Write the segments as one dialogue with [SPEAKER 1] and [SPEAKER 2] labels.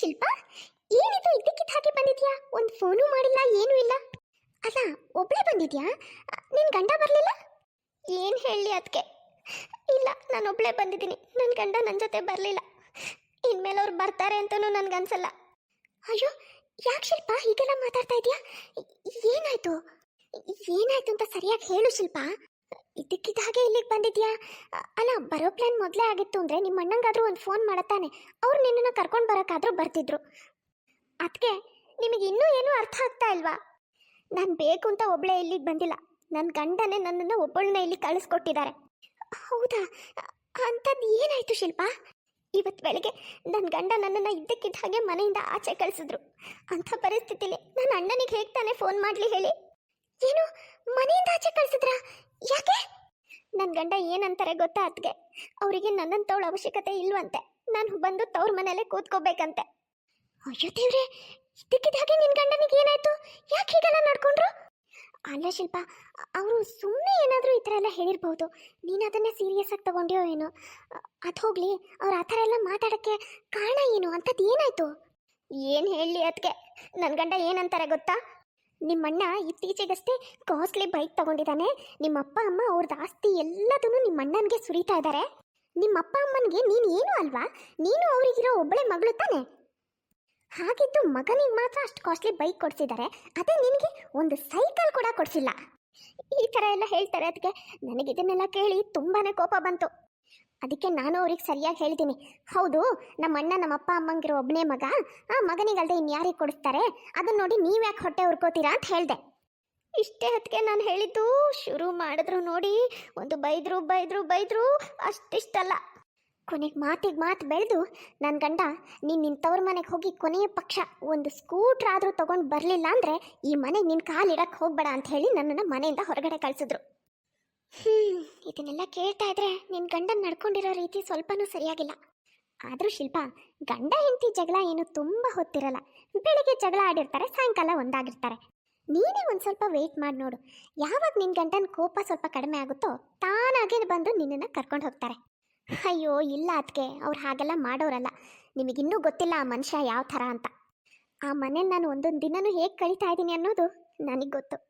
[SPEAKER 1] ಶಿಲ್ಪ ಏನಿದು ಇದ್ದಕ್ಕಿದ್ದ ಹಾಗೆ ಬಂದಿದ್ಯಾ? ಒಂದು ಫೋನು ಮಾಡಿಲ್ಲ, ಏನೂ ಇಲ್ಲ. ಅಲ್ಲ, ಒಬ್ಳೆ ಬಂದಿದ್ಯಾ? ನಿನ್ನ ಗಂಡ ಬರಲಿಲ್ಲ? ಏನು ಹೇಳಿ ಅದಕ್ಕೆ ಇಲ್ಲ, ನಾನು ಒಬ್ಳೆ ಬಂದಿದ್ದೀನಿ. ನನ್ನ ಗಂಡ ನನ್ನ ಜೊತೆ ಬರಲಿಲ್ಲ. ಇನ್ಮೇಲೆ ಅವ್ರು ಬರ್ತಾರೆ ಅಂತಲೂ ನನ್ಗನ್ಸಲ್ಲ ಅಯ್ಯೋ, ಯಾಕೆ ಶಿಲ್ಪ, ಹೀಗೆಲ್ಲ ಮಾತಾಡ್ತಾ ಇದೆಯಾ? ಏನಾಯ್ತು? ಏನಾಯ್ತು ಅಂತ ಸರಿಯಾಗಿ ಹೇಳು ಶಿಲ್ಪ. ಇದಕ್ಕಿದ್ದ ಹಾಗೆ ಇಲ್ಲಿಗೆ ಬಂದಿದ್ಯಾ? ಅಲ್ಲ, ಬರೋ ಪ್ಲಾನ್ ಮೊದಲೇ ಆಗಿತ್ತು ಅಂದರೆ ನಿಮ್ಮ ಅಣ್ಣಂಗಾದರೂ ಒಂದು ಫೋನ್ ಮಾಡತ್ತಾನೆ. ಅವ್ರು ನಿನ್ನನ್ನು ಕರ್ಕೊಂಡು ಬರೋಕ್ಕಾದರೂ ಬರ್ತಿದ್ರು. ಅದಕ್ಕೆ ನಿಮಗೆ ಇನ್ನೂ ಏನೂ ಅರ್ಥ ಆಗ್ತಾ ಇಲ್ವಾ? ನಾನು ಬೇಕು ಅಂತ ಒಬ್ಬಳೇ ಇಲ್ಲಿಗೆ ಬಂದಿಲ್ಲ. ನನ್ನ ಗಂಡನೇ ನನ್ನನ್ನು ಒಬ್ಬಳನ್ನ ಇಲ್ಲಿ ಕಳಿಸ್ಕೊಟ್ಟಿದ್ದಾರೆ. ಹೌದಾ? ಅಂಥದ್ದು ಏನಾಯಿತು ಶಿಲ್ಪ? ಇವತ್ತು ಬೆಳಗ್ಗೆ ನನ್ನ ಗಂಡ ನನ್ನನ್ನು ಇದ್ದಕ್ಕಿದ್ದ ಹಾಗೆ ಮನೆಯಿಂದ ಆಚೆ ಕಳಿಸಿದ್ರು. ಅಂಥ ಪರಿಸ್ಥಿತಿಲಿ ನನ್ನ ಅಣ್ಣನಿಗೆ ಹೇಗೆ ತಾನೇ ಫೋನ್ ಮಾಡಲಿ ಹೇಳಿ? ಏನು, ಮನೆಯಿಂದ ಆಚೆ ಕಳಿಸಿದ್ರಾ? ಯಾಕೆ? ನನ್ನ ಗಂಡ ಏನಂತಾರೆ ಗೊತ್ತಾ ಅದಕ್ಕೆ ಅವರಿಗೆ ನನ್ನಂತವಳ ಅವಶ್ಯಕತೆ ಇಲ್ವಂತೆ. ನಾನು ಬಂದು ತವ್ರ ಮನೇಲೆ ಕೂತ್ಕೋಬೇಕಂತೆ. ಅಯ್ಯೋ ದೇವ್ರೆ ಹಾಗೆ ನಿನ್ನ ಗಂಡನಿಗೆ ಏನಾಯ್ತು? ಯಾಕೆ ಹೀಗೆಲ್ಲ ನಡ್ಕೊಂಡ್ರು? ಅಲ್ಲ ಶಿಲ್ಪ, ಅವರು ಸುಮ್ಮನೆ ಏನಾದರೂ ಈ ಥರ ಎಲ್ಲ ಹೇಳಿರ್ಬೋದು. ನೀನು ಅದನ್ನೇ ಸೀರಿಯಸ್ ಆಗಿ ತಗೊಂಡ್ಯೋ ಏನೋ? ಅದು ಹೋಗ್ಲಿ, ಅವ್ರು ಆ ಥರ ಎಲ್ಲ ಮಾತಾಡೋಕ್ಕೆ ಕಾರಣ ಏನು? ಅಂಥದ್ದು ಏನಾಯ್ತು? ಏನು ಹೇಳಿ ಅದಕ್ಕೆ ನನ್ನ ಗಂಡ ಏನಂತಾರೆ ಗೊತ್ತಾ? ನಿಮ್ಮಣ್ಣ ಇತ್ತೀಚೆಗಷ್ಟೇ ಕಾಸ್ಟ್ಲಿ ಬೈಕ್ ತಗೊಂಡಿದ್ದಾನೆ ನಿಮ್ಮ ಅಪ್ಪ ಅಮ್ಮ ಅವ್ರದ್ದು ಆಸ್ತಿ ಎಲ್ಲದನ್ನು ನಿಮ್ಮ ಅಣ್ಣನಿಗೆ ಸುರಿತಾ ಇದ್ದಾರೆ ನಿಮ್ಮ ಅಪ್ಪ ಅಮ್ಮನಿಗೆ ನೀನು ಏನು ಅಲ್ವಾ? ನೀನು ಅವರಿಗಿರೋ ಒಬ್ಬಳೆ ಮಗಳು ತಾನೆ. ಹಾಗಿದ್ದು ಮಗನಿಗೆ ಮಾತ್ರ ಅಷ್ಟು ಕಾಸ್ಟ್ಲಿ ಬೈಕ್ ಕೊಡಿಸಿದ್ದಾರೆ ಅದೇ ನಿನಗೆ ಒಂದು ಸೈಕಲ್ ಕೂಡ ಕೊಡಿಸಿಲ್ಲ. ಈ ಥರ ಎಲ್ಲ ಹೇಳ್ತಾರೆ. ಅದಕ್ಕೆ ನನಗೆ ಇದನ್ನೆಲ್ಲ ಕೇಳಿ ತುಂಬಾ ಕೋಪ ಬಂತು. ಅದಕ್ಕೆ ನಾನು ಅವ್ರಿಗೆ ಸರಿಯಾಗಿ ಹೇಳ್ತೀನಿ. ಹೌದು, ನಮ್ಮ ಅಣ್ಣ ನಮ್ಮ ಅಪ್ಪ ಅಮ್ಮಂಗಿರೋ ಒಬ್ಬನೇ ಮಗ, ಆ ಮಗನಿಗಲ್ದೆ ಇನ್ಯಾರಿಗೆ ಕೊಡಿಸ್ತಾರೆ? ಅದನ್ನ ನೋಡಿ ನೀವು ಯಾಕೆ ಹೊಟ್ಟೆ ಹುರ್ಕೋತೀರಾ ಅಂತ ಹೇಳಿದೆ. ಇಷ್ಟೇ ಹೊತ್ತಿಗೆ ನಾನು ಹೇಳಿದ್ದು, ಶುರು ಮಾಡಿದ್ರು ನೋಡಿ, ಒಂದು ಬೈದ್ರು ಬೈದ್ರು ಬೈದ್ರು, ಅಷ್ಟಿಷ್ಟಲ್ಲ. ಕೊನೆಗೆ ಮಾತಿಗೆ ಮಾತು ಬೆಳೆದು ನನ್ನ ಗಂಡ, ನೀನು ನಿಂತವ್ರ ತವ್ರ ಮನೆಗೆ ಹೋಗಿ ಕೊನೆಯ ಪಕ್ಷ, ಒಂದು ಸ್ಕೂಟ್ರ್ ಆದರೂ ತೊಗೊಂಡು ಬರಲಿಲ್ಲ ಅಂದರೆ ಈ ಮನೆಗೆ ನಿನ್ನ ಕಾಲಿಡಕ್ಕೆ ಹೋಗ್ಬೇಡ ಅಂತ ಹೇಳಿ ನನ್ನನ್ನು ಮನೆಯಿಂದ ಹೊರಗಡೆ ಕಳಿಸಿದ್ರು. ಹ್ಞೂ ಇದನ್ನೆಲ್ಲ ಕೇಳ್ತಾ ಇದ್ರೆ ನಿನ್ ಗಂಡನ ನಡ್ಕೊಂಡಿರೋ ರೀತಿ ಸ್ವಲ್ಪನೂ ಸರಿಯಾಗಿಲ್ಲ. ಆದರೂ ಶಿಲ್ಪ, ಗಂಡ ಹೆಂಡತಿ ಜಗಳ ಏನು ತುಂಬ ಹೊತ್ತಿರಲ್ಲ. ಬೆಳಿಗ್ಗೆ ಜಗಳ ಆಡಿರ್ತಾರೆ, ಸಾಯಂಕಾಲ ಒಂದಾಗಿರ್ತಾರೆ. ನೀನೇ ಒಂದು ಸ್ವಲ್ಪ ವೆಯ್ಟ್ ಮಾಡಿ ನೋಡು. ಯಾವಾಗ ನಿನ್ನ ಗಂಡನ ಕೋಪ ಸ್ವಲ್ಪ ಕಡಿಮೆ ಆಗುತ್ತೋ ತಾನಾಗೆ ಬಂದು ನಿನ್ನನ್ನು ಕರ್ಕೊಂಡು ಹೋಗ್ತಾರೆ. ಅಯ್ಯೋ, ಇಲ್ಲ ಅದಕ್ಕೆ ಅವ್ರು ಹಾಗೆಲ್ಲ ಮಾಡೋರಲ್ಲ. ನಿಮಗಿನ್ನೂ ಗೊತ್ತಿಲ್ಲ ಆ ಮನುಷ್ಯ ಯಾವ ಥರ ಅಂತ. ಆ ಮನೇಲಿ ನಾನು ಒಂದೊಂದು ದಿನನೂ ಹೇಗೆ ಕಳೀತಾ ಇದ್ದೀನಿ ಅನ್ನೋದು ನನಗೆ ಗೊತ್ತು.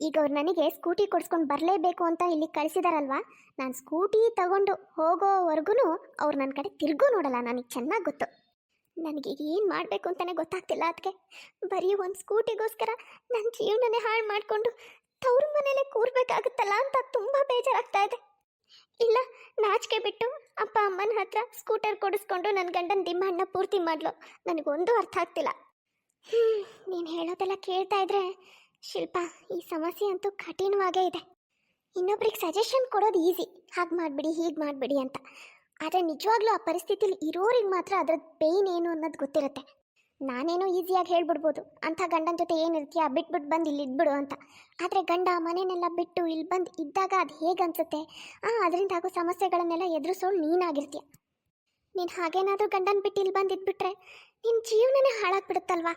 [SPEAKER 1] ಈಗ ಅವ್ರು ನನಗೆ ಸ್ಕೂಟಿ ಕೊಡ್ಸ್ಕೊಂಡು ಬರಲೇಬೇಕು ಅಂತ ಇಲ್ಲಿ ಕಳಿಸಿದಾರಲ್ವಾ? ನಾನು ಸ್ಕೂಟಿ ತಗೊಂಡು ಹೋಗೋವರೆಗೂ ಅವ್ರು ನನ್ನ ಕಡೆ ತಿರುಗೂ ನೋಡಲ್ಲ, ನನಗೆ ಚೆನ್ನಾಗಿ ಗೊತ್ತು. ನನಗೆ ಏನು ಮಾಡಬೇಕು ಅಂತಲೇ ಗೊತ್ತಾಗ್ತಿಲ್ಲ ಅದಕ್ಕೆ ಬರೀ ಒಂದು ಸ್ಕೂಟಿಗೋಸ್ಕರ ನನ್ನ ಜೀವನನೇ ಹಾಳು ಮಾಡಿಕೊಂಡು ತವ್ರ ಮನೇಲೆ ಕೂರ್ಬೇಕಾಗುತ್ತಲ್ಲ ಅಂತ ತುಂಬ ಬೇಜಾರಾಗ್ತಾ ಇದೆ. ಇಲ್ಲ, ನಾಚಿಕೆ ಬಿಟ್ಟು ಅಪ್ಪ ಅಮ್ಮನ ಹತ್ರ ಸ್ಕೂಟರ್ ಕೊಡಿಸ್ಕೊಂಡು ನನ್ನ ಗಂಡನ ದಿಮ್ಮಣ್ಣ ಪೂರ್ತಿ ಮಾಡಲು. ನನಗೊಂದು ಅರ್ಥ ಆಗ್ತಿಲ್ಲ. ಹ್ಞೂ ನೀನು ಹೇಳೋದೆಲ್ಲ ಕೇಳ್ತಾ ಇದ್ರೆ ಶಿಲ್ಪ, ಈ ಸಮಸ್ಯೆ ಅಂತೂ ಕಠಿಣವಾಗೇ ಇದೆ. ಇನ್ನೊಬ್ರಿಗೆ ಸಜೆಷನ್ ಕೊಡೋದು ಈಸಿ ಹಾಗೆ ಮಾಡಿಬಿಡಿ, ಹೀಗೆ ಮಾಡಿಬಿಡಿ ಅಂತ. ಆದರೆ ನಿಜವಾಗ್ಲೂ ಆ ಪರಿಸ್ಥಿತಿಲಿ ಇರೋರಿಗೆ ಮಾತ್ರ ಅದ್ರದ್ದು ಪೇಯ್ನ್ ಏನು ಅನ್ನೋದು ಗೊತ್ತಿರುತ್ತೆ. ನಾನೇನೋ ಈಸಿಯಾಗಿ ಹೇಳ್ಬಿಡ್ಬೋದು. ಅಂಥ ಗಂಡನ ಜೊತೆ ಏನಿರ್ತೀಯ ಬಿಟ್ಬಿಟ್ಟು ಬಂದು ಇಲ್ಲಿ ಇದ್ಬಿಡು ಅಂತ. ಆದರೆ ಗಂಡ ಮನೆಯನ್ನೆಲ್ಲ ಬಿಟ್ಟು ಇಲ್ಲಿ ಬಂದು ಇದ್ದಾಗ ಅದು ಹೇಗೆ ಅನ್ಸುತ್ತೆ? ಆ, ಅದರಿಂದ ಆಗೋ ಸಮಸ್ಯೆಗಳನ್ನೆಲ್ಲ ಎದುರಿಸೋಳು ನೀನಾಗಿರ್ತೀಯ? ನೀನು ಹಾಗೇನಾದರೂ ಗಂಡನ ಬಿಟ್ಟು ಇಲ್ಲಿ ಬಂದು ಇದ್ಬಿಟ್ರೆ ನಿನ್ನ ಜೀವನನೇ ಹಾಳಾಗ್ಬಿಡುತ್ತಲ್ವಾ?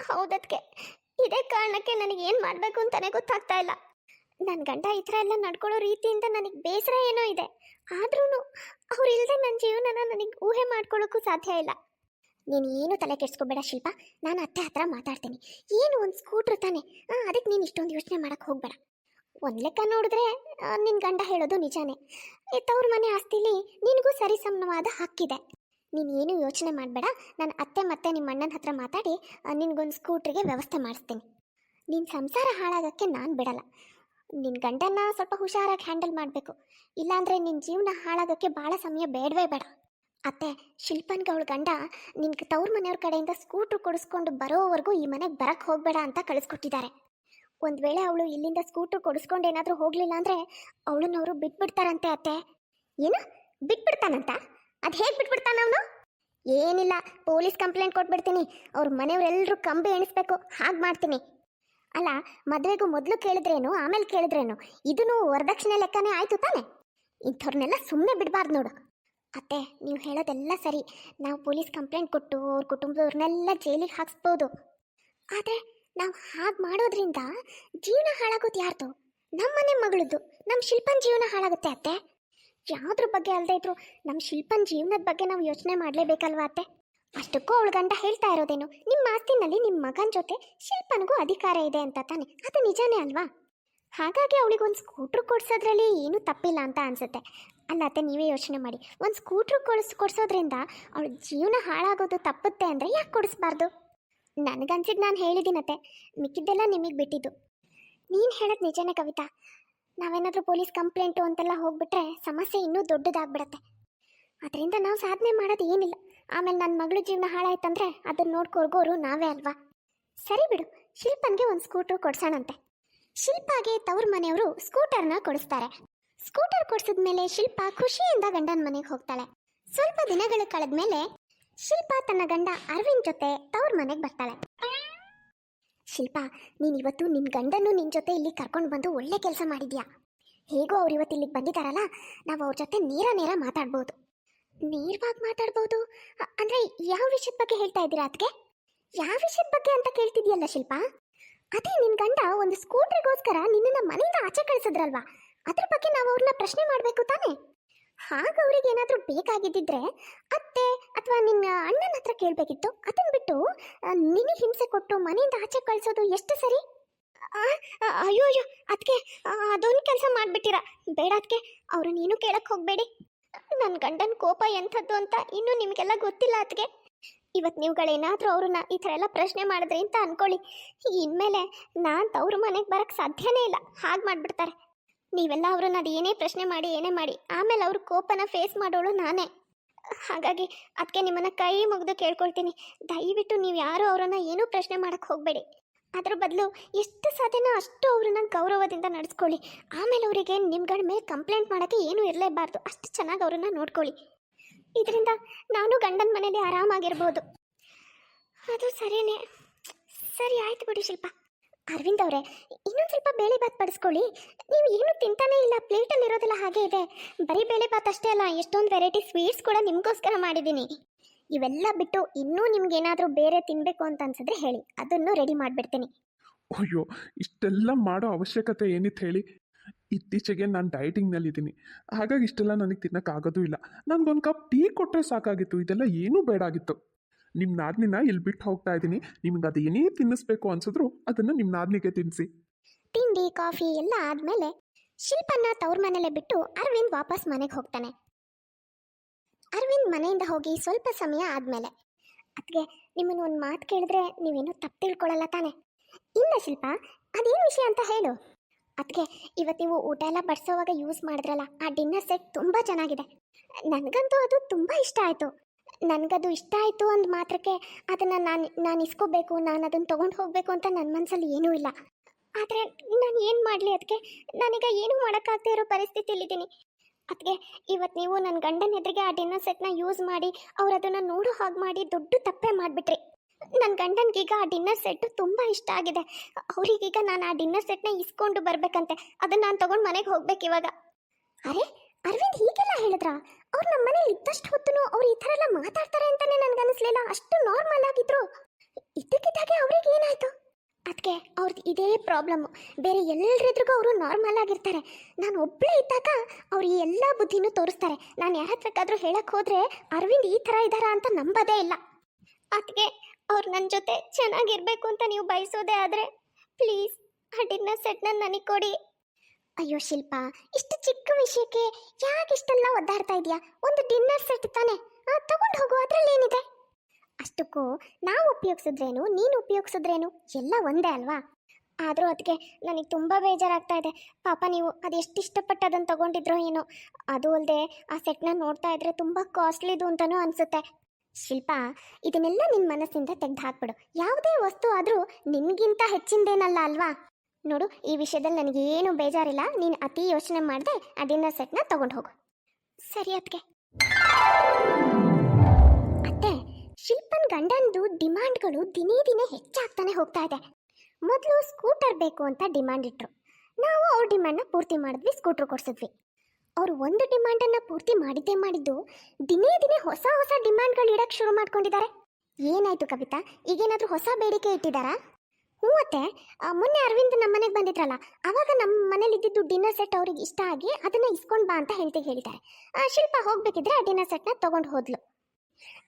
[SPEAKER 1] ಹೌದದ್ಕೆ. ಇದೇ ಕಾರಣಕ್ಕೆ ನನಗೆ ಏನು ಮಾಡಬೇಕು ಅಂತಲೇ ಗೊತ್ತಾಗ್ತಾ ಇಲ್ಲ. ನನ್ನ ಗಂಡ ಈ ಥರ ಎಲ್ಲ ನಡ್ಕೊಳ್ಳೋ ರೀತಿಯಿಂದ ನನಗೆ ಬೇಸರ ಏನೋ ಇದೆ. ಆದ್ರೂ ಅವ್ರು ಇಲ್ಲದೆ ನನ್ನ ಜೀವನನ ನನಗೆ ಊಹೆ ಮಾಡ್ಕೊಳ್ಳೋಕ್ಕೂ ಸಾಧ್ಯ ಇಲ್ಲ. ನೀನು ಏನು ತಲೆ ಕೆಡ್ಸ್ಕೊಬೇಡ ಶಿಲ್ಪ. ನಾನು ಅತ್ತೆ ಹತ್ರ ಮಾತಾಡ್ತೀನಿ. ಏನು ಒಂದು ಸ್ಕೂಟ್ರ್ ತಾನೆ. ಅದಕ್ಕೆ ನೀನು ಇಷ್ಟೊಂದು ಯೋಚನೆ ಮಾಡೋಕ್ಕೆ ಹೋಗಬೇಡ. ಒಂದು ಲೆಕ್ಕ ನೋಡಿದ್ರೆ ನಿನ್ನ ಗಂಡ ಹೇಳೋದು ನಿಜಾನೇ. ತವ್ರ ಮನೆ ಆಸ್ತಿಲಿ ನಿನಗೂ ಸರಿಸಮನವಾದ ಹಕ್ಕಿದೆ. ನೀನು ಏನೂ ಯೋಚನೆ ಮಾಡಬೇಡ. ನಾನು ಅತ್ತೆ ಮತ್ತೆ ನಿಮ್ಮ ಅಣ್ಣನ ಹತ್ರ ಮಾತಾಡಿ ನಿನಗೊಂದು ಸ್ಕೂಟ್ರಿಗೆ ವ್ಯವಸ್ಥೆ ಮಾಡಿಸ್ತೀನಿ. ನಿನ್ನ ಸಂಸಾರ ಹಾಳಾಗೋಕ್ಕೆ ನಾನು ಬಿಡಲ್ಲ. ನಿನ್ನ ಗಂಡನ್ನ ಸ್ವಲ್ಪ ಹುಷಾರಾಗಿ ಹ್ಯಾಂಡಲ್ ಮಾಡಬೇಕು. ಇಲ್ಲಾಂದರೆ ನಿನ್ನ ಜೀವನ ಹಾಳಾಗೋಕ್ಕೆ ಭಾಳ ಸಮಯ ಬೇಡವೇ ಬೇಡ. ಅತ್ತೆ, ಶಿಲ್ಪನ್ಗೆ ಅವಳ ಗಂಡ ನಿನ್ಗೆ ತವ್ರ ಮನೆಯವ್ರ ಕಡೆಯಿಂದ ಸ್ಕೂಟ್ರ್ ಕೊಡಿಸ್ಕೊಂಡು ಬರೋವರೆಗೂ ಈ ಮನೆಗೆ ಬರಕ್ಕೆ ಹೋಗಬೇಡ ಅಂತ ಕಳಿಸ್ಕೊಟ್ಟಿದ್ದಾರೆ. ಒಂದು ವೇಳೆ ಅವಳು ಇಲ್ಲಿಂದ ಸ್ಕೂಟ್ರ್ ಕೊಡಿಸ್ಕೊಂಡು ಏನಾದರೂ ಹೋಗಲಿಲ್ಲ ಅಂದರೆ ಅವಳನ್ನವರು ಬಿಟ್ಬಿಡ್ತಾರಂತೆ ಅತ್ತೆ. ಏನು? ಬಿಟ್ಬಿಡ್ತಾನಂತ? ಅದು ಹೇಗೆ ಬಿಟ್ಬಿಡ್ತಾನ ಅವನು? ಏನಿಲ್ಲ, ಪೊಲೀಸ್ ಕಂಪ್ಲೇಂಟ್ ಕೊಟ್ಬಿಡ್ತೀನಿ. ಅವ್ರ ಮನೆಯವರೆಲ್ಲರೂ ಕಂಬಿ ಎಣಿಸ್ಬೇಕು, ಹಾಗೆ ಮಾಡ್ತೀನಿ. ಅಲ್ಲ, ಮದುವೆಗೂ ಮೊದಲು ಕೇಳಿದ್ರೇನು, ಆಮೇಲೆ ಕೇಳಿದ್ರೇನು? ಇದೂ ವರದಕ್ಷಿಣೆ ಲೆಕ್ಕನೇ ಆಯಿತು ತಾನೆ? ಇಂಥವ್ರನ್ನೆಲ್ಲ ಸುಮ್ಮನೆ ಬಿಡಬಾರ್ದು ನೋಡು. ಅತ್ತೆ, ನೀವು ಹೇಳೋದೆಲ್ಲ ಸರಿ. ನಾವು ಪೊಲೀಸ್ ಕಂಪ್ಲೇಂಟ್ ಕೊಟ್ಟು ಅವ್ರ ಕುಟುಂಬದವ್ರನ್ನೆಲ್ಲ ಜೈಲಿಗೆ ಹಾಕ್ಸ್ಬೋದು. ಆದರೆ, ನಾವು ಹಾಗೆ ಮಾಡೋದ್ರಿಂದ ಜೀವನ ಹಾಳಾಗೋದು ಯಾರ್ದು? ನಮ್ಮನೆ ಮಗಳದ್ದು ನಮ್ಮ ಶಿಲ್ಪನ ಜೀವನ ಹಾಳಾಗುತ್ತೆ ಅತ್ತೆ. ಯಾವುದ್ರ ಬಗ್ಗೆ ಅಲ್ಲದೆ ಇದ್ರು ನಮ್ಮ ಶಿಲ್ಪನ್ ಜೀವನದ ಬಗ್ಗೆ ನಾವು ಯೋಚನೆ ಮಾಡಲೇಬೇಕಲ್ವಾ, ಅತ್ತೆ? ಅಷ್ಟಕ್ಕೂ ಅವಳ ಗಂಡ ಹೇಳ್ತಾ ಇರೋದೇನು? ನಿಮ್ಮ ಆಸ್ತಿನಲ್ಲಿ ನಿಮ್ಮ ಮಗನ ಜೊತೆ ಶಿಲ್ಪನಿಗೂ ಅಧಿಕಾರ ಇದೆ ಅಂತ ತಾನೆ? ಅದು ನಿಜಾನೇ ಅಲ್ವಾ? ಹಾಗಾಗಿ ಅವಳಿಗೊಂದು ಸ್ಕೂಟ್ರ್ ಕೊಡ್ಸೋದ್ರಲ್ಲಿ ಏನೂ ತಪ್ಪಿಲ್ಲ ಅಂತ ಅನ್ಸುತ್ತೆ. ಅಲ್ಲ ಅತ್ತೆ, ನೀವೇ ಯೋಚನೆ ಮಾಡಿ. ಒಂದು ಸ್ಕೂಟ್ರ್ ಕೊಡಿಸ್, ಕೊಡ್ಸೋದ್ರಿಂದ ಅವಳ ಜೀವನ ಹಾಳಾಗೋದು ತಪ್ಪುತ್ತೆ ಅಂದರೆ ಯಾಕೆ ಕೊಡಿಸ್ಬಾರ್ದು? ನನಗನ್ಸಿದ್ದು ನಾನು ಹೇಳಿದ್ದೀನತ್ತೆ ಮಿಕ್ಕಿದ್ದೆಲ್ಲ ನಿಮಗೆ ಬಿಟ್ಟಿದ್ದು. ನೀನು ಹೇಳೋದು ನಿಜನೇ ಕವಿತಾ. ನಾವೇನಾದರೂ ಪೊಲೀಸ್ ಕಂಪ್ಲೇಂಟು ಅಂತೆಲ್ಲ ಹೋಗ್ಬಿಟ್ರೆ ಸಮಸ್ಯೆ ಇನ್ನೂ ದೊಡ್ಡದಾಗ್ಬಿಡತ್ತೆ. ಅದರಿಂದ ನಾವು ಸಾಧನೆ ಮಾಡೋದು ಏನಿಲ್ಲ. ಆಮೇಲೆ ನನ್ನ ಮಗಳ ಜೀವನ ಹಾಳಾಯ್ತಂದ್ರೆ ಅದನ್ನ ನೋಡ್ಕೊರ್ಗೋರು ನಾವೇ ಅಲ್ವಾ? ಸರಿ ಬಿಡು, ಶಿಲ್ಪನ್ಗೆ ಒಂದು ಸ್ಕೂಟರ್ ಕೊಡ್ಸೋಣಂತೆ. ಶಿಲ್ಪಾಗೆ ತವ್ರ ಮನೆಯವರು ಸ್ಕೂಟರ್ನ ಕೊಡಿಸ್ತಾರೆ. ಸ್ಕೂಟರ್ ಕೊಡ್ಸಿದ್ಮೇಲೆ ಶಿಲ್ಪ ಖುಷಿಯಿಂದ ಗಂಡನ ಮನೆಗೆ ಹೋಗ್ತಾಳೆ. ಸ್ವಲ್ಪ ದಿನಗಳು ಕಳೆದ್ಮೇಲೆ ಶಿಲ್ಪ ತನ್ನ ಗಂಡ ಅರವಿಂದ್ ಜೊತೆ ತವ್ರ ಮನೆಗೆ ಬರ್ತಾಳೆ. ಶಿಲ್ಪ, ನೀನು ಇವತ್ತು ನಿನ್ನ ಗಂಡನ್ನು ನಿನ್ನ ಜೊತೆ ಇಲ್ಲಿ ಕರ್ಕೊಂಡು ಬಂದು ಒಳ್ಳೆ ಕೆಲಸ ಮಾಡಿದ್ಯಾ? ಹೇಗೋ ಅವ್ರು ಇವತ್ತು ಇಲ್ಲಿಗೆ ಬಂದಿದ್ದಾರಲ್ಲ ನಾವು ಅವ್ರ ಜೊತೆ ನೇರ ನೇರ ಮಾತಾಡ್ಬೋದು. ನೇರವಾಗಿ ಮಾತಾಡ್ಬೋದು? ಅಂದರೆ ಯಾವ ವಿಷಯದ ಬಗ್ಗೆ ಹೇಳ್ತಾ ಇದ್ದೀರಾ ಅದಕ್ಕೆ ಯಾವ ವಿಷಯದ ಬಗ್ಗೆ ಅಂತ ಕೇಳ್ತಿದ್ಯಲ್ಲ ಶಿಲ್ಪ? ಅದೇ ನಿನ್ನ ಗಂಡ ಒಂದು ಸ್ಕೂಟ್ರಿಗೋಸ್ಕರ ನಿನ್ನನ್ನು ಮನೆಯಿಂದ ಆಚೆ ಕಳಿಸಿದ್ರಲ್ವಾ? ಅದ್ರ ಬಗ್ಗೆ ನಾವು ಅವ್ರನ್ನ ಪ್ರಶ್ನೆ ಮಾಡಬೇಕು ತಾನೇ? ಹಾಗ ಅವ್ರಿಗೆ ಏನಾದರೂ ಬೇಕಾಗಿದ್ದಿದ್ರೆ ಅತ್ತೆ ಅಥವಾ ನಿನ್ನ ಅಣ್ಣನ ಹತ್ರ ಕೇಳಬೇಕಿತ್ತು. ಅದನ್ನ ಬಿಟ್ಟು ನಿನಗೆ ಹಿಂಸೆ ಕೊಟ್ಟು ಮನೆಯಿಂದ ಆಚೆ ಕಳಿಸೋದು ಎಷ್ಟು ಸರಿ? ಅಯ್ಯೋ ಅಯ್ಯೋ ಅದಕ್ಕೆ ಅದೊಂದು ಕೆಲಸ ಮಾಡಿಬಿಟ್ಟಿರ. ಬೇಡ ಅದಕ್ಕೆ ಏನು ಕೇಳಕ್ಕೆ ಹೋಗಬೇಡಿ. ನನ್ನ ಗಂಡನ ಕೋಪ ಎಂಥದ್ದು ಅಂತ ಇನ್ನೂ ನಿಮಗೆಲ್ಲ ಗೊತ್ತಿಲ್ಲ ಅದಕ್ಕೆ ಇವತ್ತು ನೀವುಗಳೇನಾದರೂ ಅವ್ರನ್ನ ಈ ಥರ ಎಲ್ಲ ಪ್ರಶ್ನೆ ಮಾಡಿದ್ರಿ ಅಂತ ಅನ್ಕೊಳ್ಳಿ. ಇನ್ಮೇಲೆ ನಾನು ತವ್ರ ಮನೆಗೆ ಬರೋಕ್ಕೆ ಸಾಧ್ಯನೇ ಇಲ್ಲ. ಹಾಗೆ ಮಾಡಿಬಿಡ್ತಾರೆ. ನೀವೆಲ್ಲ ಅವ್ರನ್ನ ಅದು ಏನೇ ಪ್ರಶ್ನೆ ಮಾಡಿ, ಏನೇ ಮಾಡಿ, ಆಮೇಲೆ ಅವ್ರ ಕೋಪನ ಫೇಸ್ ಮಾಡೋಳು ನಾನೇ. ಹಾಗಾಗಿ ಅದಕ್ಕೆ ನಿಮ್ಮನ್ನ ಕೈ ಮುಗಿದು ಕೇಳ್ಕೊಳ್ತೀನಿ. ದಯವಿಟ್ಟು ನೀವು ಯಾರು ಅವರನ್ನ ಏನೂ ಪ್ರಶ್ನೆ ಮಾಡಕ್ಕೆ ಹೋಗಬೇಡಿ. ಅದ್ರ ಬದಲು ಎಷ್ಟು ಸಾಧ್ಯನೋ ಅಷ್ಟು ಅವ್ರನ್ನ ಗೌರವದಿಂದ ನಡೆಸ್ಕೊಳ್ಳಿ. ಆಮೇಲೆ ಅವರಿಗೆ ನಿಮ್ಗಳ ಮೇಲೆ ಕಂಪ್ಲೇಂಟ್ ಮಾಡೋಕ್ಕೆ ಏನೂ ಇರಲೇಬಾರ್ದು. ಅಷ್ಟು ಚೆನ್ನಾಗಿ ಅವ್ರನ್ನ ನೋಡ್ಕೊಳ್ಳಿ. ಇದರಿಂದ ನಾನು ಗಂಡನ ಮನೇಲಿ ಆರಾಮಾಗಿರ್ಬೋದು. ಅದು ಸರಿನೇ. ಸರಿ, ಆಯ್ತು ಬಿಡಿ ಶಿಲ್ಪ. ಅರವಿಂದ್ ಅವರೇ, ಇನ್ನೊಂದು ಸ್ವಲ್ಪ ಬೇಳೆ ಭಾತ್ ಪಡಿಸ್ಕೊಳ್ಳಿ ನೀವು ಏನು ತಿಂತಾನೇ ಇಲ್ಲ, ಪ್ಲೇಟಲ್ಲಿ ಇರೋದೆಲ್ಲ ಹಾಗೆ ಇದೆ. ಬರೀ ಬೇಳೆ ಭಾತ್ ಅಷ್ಟೇ ಅಲ್ಲ, ಎಷ್ಟೊಂದು ವೆರೈಟಿ ಸ್ವೀಟ್ಸ್ ಕೂಡ ನಿಮಗೋಸ್ಕರ ಮಾಡಿದ್ದೀನಿ. ಇವೆಲ್ಲ ಬಿಟ್ಟು ಇನ್ನೂ ನಿಮ್ಗೇನಾದರೂ ಬೇರೆ ತಿನ್ನಬೇಕು ಅಂತ ಅನ್ಸಿದ್ರೆ ಹೇಳಿ, ಅದನ್ನು ರೆಡಿ ಮಾಡಿಬಿಡ್ತೀನಿ.
[SPEAKER 2] ಅಯ್ಯೋ, ಇಷ್ಟೆಲ್ಲ ಮಾಡೋ ಅವಶ್ಯಕತೆ ಏನಿತ್ತು ಹೇಳಿ? ಇತ್ತೀಚೆಗೆ ನಾನು ಡಯಟಿಂಗ್ನಲ್ಲಿದ್ದೀನಿ ಹಾಗಾಗಿ ಇಷ್ಟೆಲ್ಲ ನನಗೆ ತಿನ್ನೋಕ್ಕಾಗೋದೂ ಇಲ್ಲ. ನನಗೊಂದು ಕಪ್ ಟೀ ಕೊಟ್ಟರೆ ಸಾಕಾಗಿತ್ತು, ಇದೆಲ್ಲ ಏನೂ ಬೇಡಾಗಿತ್ತು. ನಿಮ್ಮ ನಾದ್ನಿನ ಇಲ್ಲಿ ಬಿಟ್ಟು ಹೋಗ್ತಾ ಇದ್ದೀನಿ ನಿಮ್ಗೆ ಅದು ಏನೇ ತಿನ್ನಿಸ್ಬೇಕು ಅನ್ಸಿದ್ರು ಅದನ್ನು ನಿಮ್ಮ ನಾದ್ನಿಗೆ ತಿನ್ನಿಸಿ
[SPEAKER 1] ತಿಂಡಿ, ಕಾಫಿ ಎಲ್ಲ ಆದಮೇಲೆ ಶಿಲ್ಪನ್ನ ತವ್ರ ಮನೇಲೆ ಬಿಟ್ಟು ಅರವಿಂದ್ ವಾಪಸ್ ಮನೆಗೆ ಹೋಗ್ತಾನೆ. ಅರವಿಂದ್ ಮನೆಯಿಂದ ಹೋಗಿ ಸ್ವಲ್ಪ ಸಮಯ ಆದಮೇಲೆ. ಅದಕ್ಕೆ ನಿಮ್ಮನ್ನು ಒಂದು ಮಾತು ಕೇಳಿದ್ರೆ ನೀವೇನು ತಪ್ಪು ತಿಳ್ಕೊಳ್ಳಲ್ಲ ತಾನೆ. ಇಲ್ಲ ಶಿಲ್ಪ, ಅದೇನು ವಿಷಯ ಅಂತ ಹೇಳು. ಅದಕ್ಕೆ ಇವತ್ತು ನೀವು ಊಟ ಎಲ್ಲ ಬಡಿಸೋವಾಗ ಯೂಸ್ ಮಾಡಿದ್ರಲ್ಲ, ಆ ಡಿನ್ನರ್ ಸೆಟ್ ತುಂಬ ಚೆನ್ನಾಗಿದೆ. ನನಗಂತೂ ಅದು ತುಂಬ ಇಷ್ಟ ಆಯಿತು. ನನಗದು ಇಷ್ಟ ಆಯಿತು ಅಂದ ಮಾತ್ರಕ್ಕೆ ಅದನ್ನು ನಾನು ನಾನು ಇಸ್ಕೋಬೇಕು, ನಾನು ಅದನ್ನು ತೊಗೊಂಡು ಹೋಗಬೇಕು ಅಂತ ನನ್ನ ಮನಸ್ಸಲ್ಲಿ ಏನೂ ಇಲ್ಲ. ಆದರೆ ನಾನು ಏನು ಮಾಡಲಿ ಅದಕ್ಕೆ ನನಗೆ ಏನೂ ಮಾಡೋಕ್ಕಾಗದೇ ಇರೋ ಪರಿಸ್ಥಿತಿಯಲ್ಲಿದ್ದೀನಿ. ಅದಕ್ಕೆ ಇವತ್ತು ನೀವು ನನ್ನ ಗಂಡನ ಎದುರಿಗೆ ಆ ಡಿನ್ನರ್ ಸೆಟ್ನ ಯೂಸ್ ಮಾಡಿ ಅವ್ರು ಅದನ್ನು ನೋಡೋ ಹಾಗೆ ಮಾಡಿ ದೊಡ್ಡ ತಪ್ಪೇ ಮಾಡಿಬಿಟ್ರಿ. ನನ್ನ ಗಂಡನಿಗೀಗ ಆ ಡಿನ್ನರ್ ಸೆಟ್ಟು ತುಂಬ ಇಷ್ಟ ಆಗಿದೆ. ಅವರಿಗೀಗ ನಾನು ಆ ಡಿನ್ನರ್ ಸೆಟ್ನ ಇಸ್ಕೊಂಡು ಬರಬೇಕಂತೆ. ಅದನ್ನು ನಾನು ತೊಗೊಂಡು ಮನೆಗೆ ಹೋಗ್ಬೇಕು ಇವಾಗ. ಅರೆ ಅರವಿಂದ್ ಹೀಗೆಲ್ಲ ಹೇಳಿದ್ರ? ಅವ್ರು ನಮ್ಮ ಮನೇಲಿ ಇದ್ದಷ್ಟು ಹೊತ್ತು ಅವ್ರು ಈ ಥರ ಎಲ್ಲ ಮಾತಾಡ್ತಾರೆ ಅಂತಾನೆ ನನಗನ್ನಿಸ್ಲಿಲ್ಲ ಅಷ್ಟು ನಾರ್ಮಲ್ ಆಗಿದ್ರು. ಇದ್ದಕ್ಕಿದ್ದಾಗೆ ಅವ್ರಿಗೆ ಏನಾಯ್ತು? ಅದಕ್ಕೆ ಅವ್ರದ್ದು ಇದೇ ಪ್ರಾಬ್ಲಮ್ಮು ಬೇರೆ ಎಲ್ಲರಿದ್ರಿಗೂ ಅವರು ನಾರ್ಮಲ್ ಆಗಿರ್ತಾರೆ. ನಾನು ಒಬ್ಬಳೇ ಇದ್ದಾಗ ಅವ್ರು ಈ ಎಲ್ಲ ಬುದ್ಧಿನೂ ತೋರಿಸ್ತಾರೆ. ನಾನು ಯಾರ ಹತ್ರ ಬೇಕಾದ್ರೂ ಹೇಳಕ್ಕೆ ಹೋದರೆ ಅರವಿಂದ್ ಈ ಥರ ಇದ್ದಾರಾ ಅಂತ ನಂಬೋದೇ ಇಲ್ಲ. ಅದಕ್ಕೆ ಅವ್ರು ನನ್ನ ಜೊತೆ ಚೆನ್ನಾಗಿರಬೇಕು ಅಂತ ನೀವು ಬಯಸೋದೇ ಆದರೆ, ಪ್ಲೀಸ್ ಆ ಡಿನ್ನರ್ ಸೆಟ್ನ ನನಗೆ ಕೊಡಿ. ಅಯ್ಯೋ ಶಿಲ್ಪ, ಇಷ್ಟು ಚಿಕ್ಕ ವಿಷಯಕ್ಕೆ ಯಾಕೆ ಇಷ್ಟೆಲ್ಲ ಒದ್ದಾಡ್ತಾ ಇದೆಯಾ ಒಂದು ಡಿನ್ನರ್ ಸೆಟ್ ತಾನೆ. ತಗೊಂಡು ಹೋಗು, ಅದರಲ್ಲಿ ಏನಿದೆ? ಅಷ್ಟಕ್ಕೂ ನಾವು ಉಪಯೋಗಿಸಿದ್ರೇನು, ನೀನು ಉಪಯೋಗಿಸಿದ್ರೇನು? ಎಲ್ಲ ಒಂದೇ ಅಲ್ವಾ? ಆದರೂ ಅದಕ್ಕೆ ನನಗೆ ತುಂಬ ಬೇಜಾರಾಗ್ತಾ ಇದೆ. ಪಾಪ ನೀವು ಅದು ಎಷ್ಟು ಇಷ್ಟಪಟ್ಟು ಅದನ್ನು ತಗೊಂಡಿದ್ರೋ ಏನೋ. ಅದು ಅಲ್ಲದೆ ಆ ಸೆಟ್ನ ನೋಡ್ತಾ ಇದ್ರೆ ತುಂಬ ಕಾಸ್ಟ್ಲಿದು ಅಂತಲೂ ಅನಿಸುತ್ತೆ. ಶಿಲ್ಪ, ಇದನ್ನೆಲ್ಲ ನಿನ್ನ ಮನಸ್ಸಿಂದ ತೆಗೆದು ಹಾಕ್ಬಿಡು. ಯಾವುದೇ ವಸ್ತು ಆದರೂ ನಿನಗಿಂತ ಹೆಚ್ಚಿಂದೇನಲ್ಲ ಅಲ್ವಾ? ನೋಡು, ಈ ವಿಷಯದಲ್ಲಿ ನನಗೆ ಏನು ಬೇಜಾರಿಲ್ಲ. ನೀನು ಅತಿ ಯೋಚನೆ ಮಾಡದೆ ಆ ಡಿನ್ನರ್ ಸೆಟ್ನ ತಗೊಂಡು ಹೋಗು. ಸರಿ ಅದಕ್ಕೆ ಅತ್ತೆ, ಶಿಲ್ಪನ್ ಗಂಡಂದು ಡಿಮಾಂಡ್ಗಳು ದಿನೇ ದಿನೇ ಹೆಚ್ಚಾಗ್ತಾನೆ ಹೋಗ್ತಾ ಇದೆ. ಮೊದಲು ಸ್ಕೂಟರ್ ಬೇಕು ಅಂತ ಡಿಮಾಂಡ್ ಇಟ್ರು. ನಾವು ಅವ್ರ ಡಿಮಾಂಡ್ನ ಪೂರ್ತಿ ಮಾಡಿದ್ವಿ, ಸ್ಕೂಟ್ರ್ ಕೊಡಿಸಿದ್ವಿ. ಅವ್ರು ಒಂದು ಡಿಮಾಂಡನ್ನು ಪೂರ್ತಿ ಮಾಡಿದ್ದೇ ಮಾಡಿದ್ದು ದಿನೇ ದಿನೇ ಹೊಸ ಹೊಸ ಡಿಮಾಂಡ್ಗಳು ಇಡಕ್ಕೆ ಶುರು ಮಾಡ್ಕೊಂಡಿದ್ದಾರೆ. ಏನಾಯ್ತು ಕವಿತಾ? ಈಗೇನಾದರೂ ಹೊಸ ಬೇಡಿಕೆ ಇಟ್ಟಿದ್ದಾರಾ? ಆ, ಮೊನ್ನೆ ಅರವಿಂದ್ ನಮ್ಮ ಮನೆಗೆ ಬಂದಿದ್ರಲ್ಲ ಅವಾಗ ನಮ್ಮ ಮನೇಲಿ ಇದ್ದಿದ್ದು ಡಿನ್ನರ್ ಸೆಟ್ ಅವ್ರಿಗೆ ಇಷ್ಟ ಆಗಿ ಅದನ್ನ ಇಸ್ಕೊಂಡು ಬಾ ಅಂತ ಹೇಳ್ತಿ ಹೇಳಿದ್ದಾರೆ ಶಿಲ್ಪ ಹೋಗ್ಬೇಕಿದ್ರೆ ಆ ಡಿನ್ನರ್ ಸೆಟ್ನ ತಗೊಂಡು ಹೋದ್ಲು.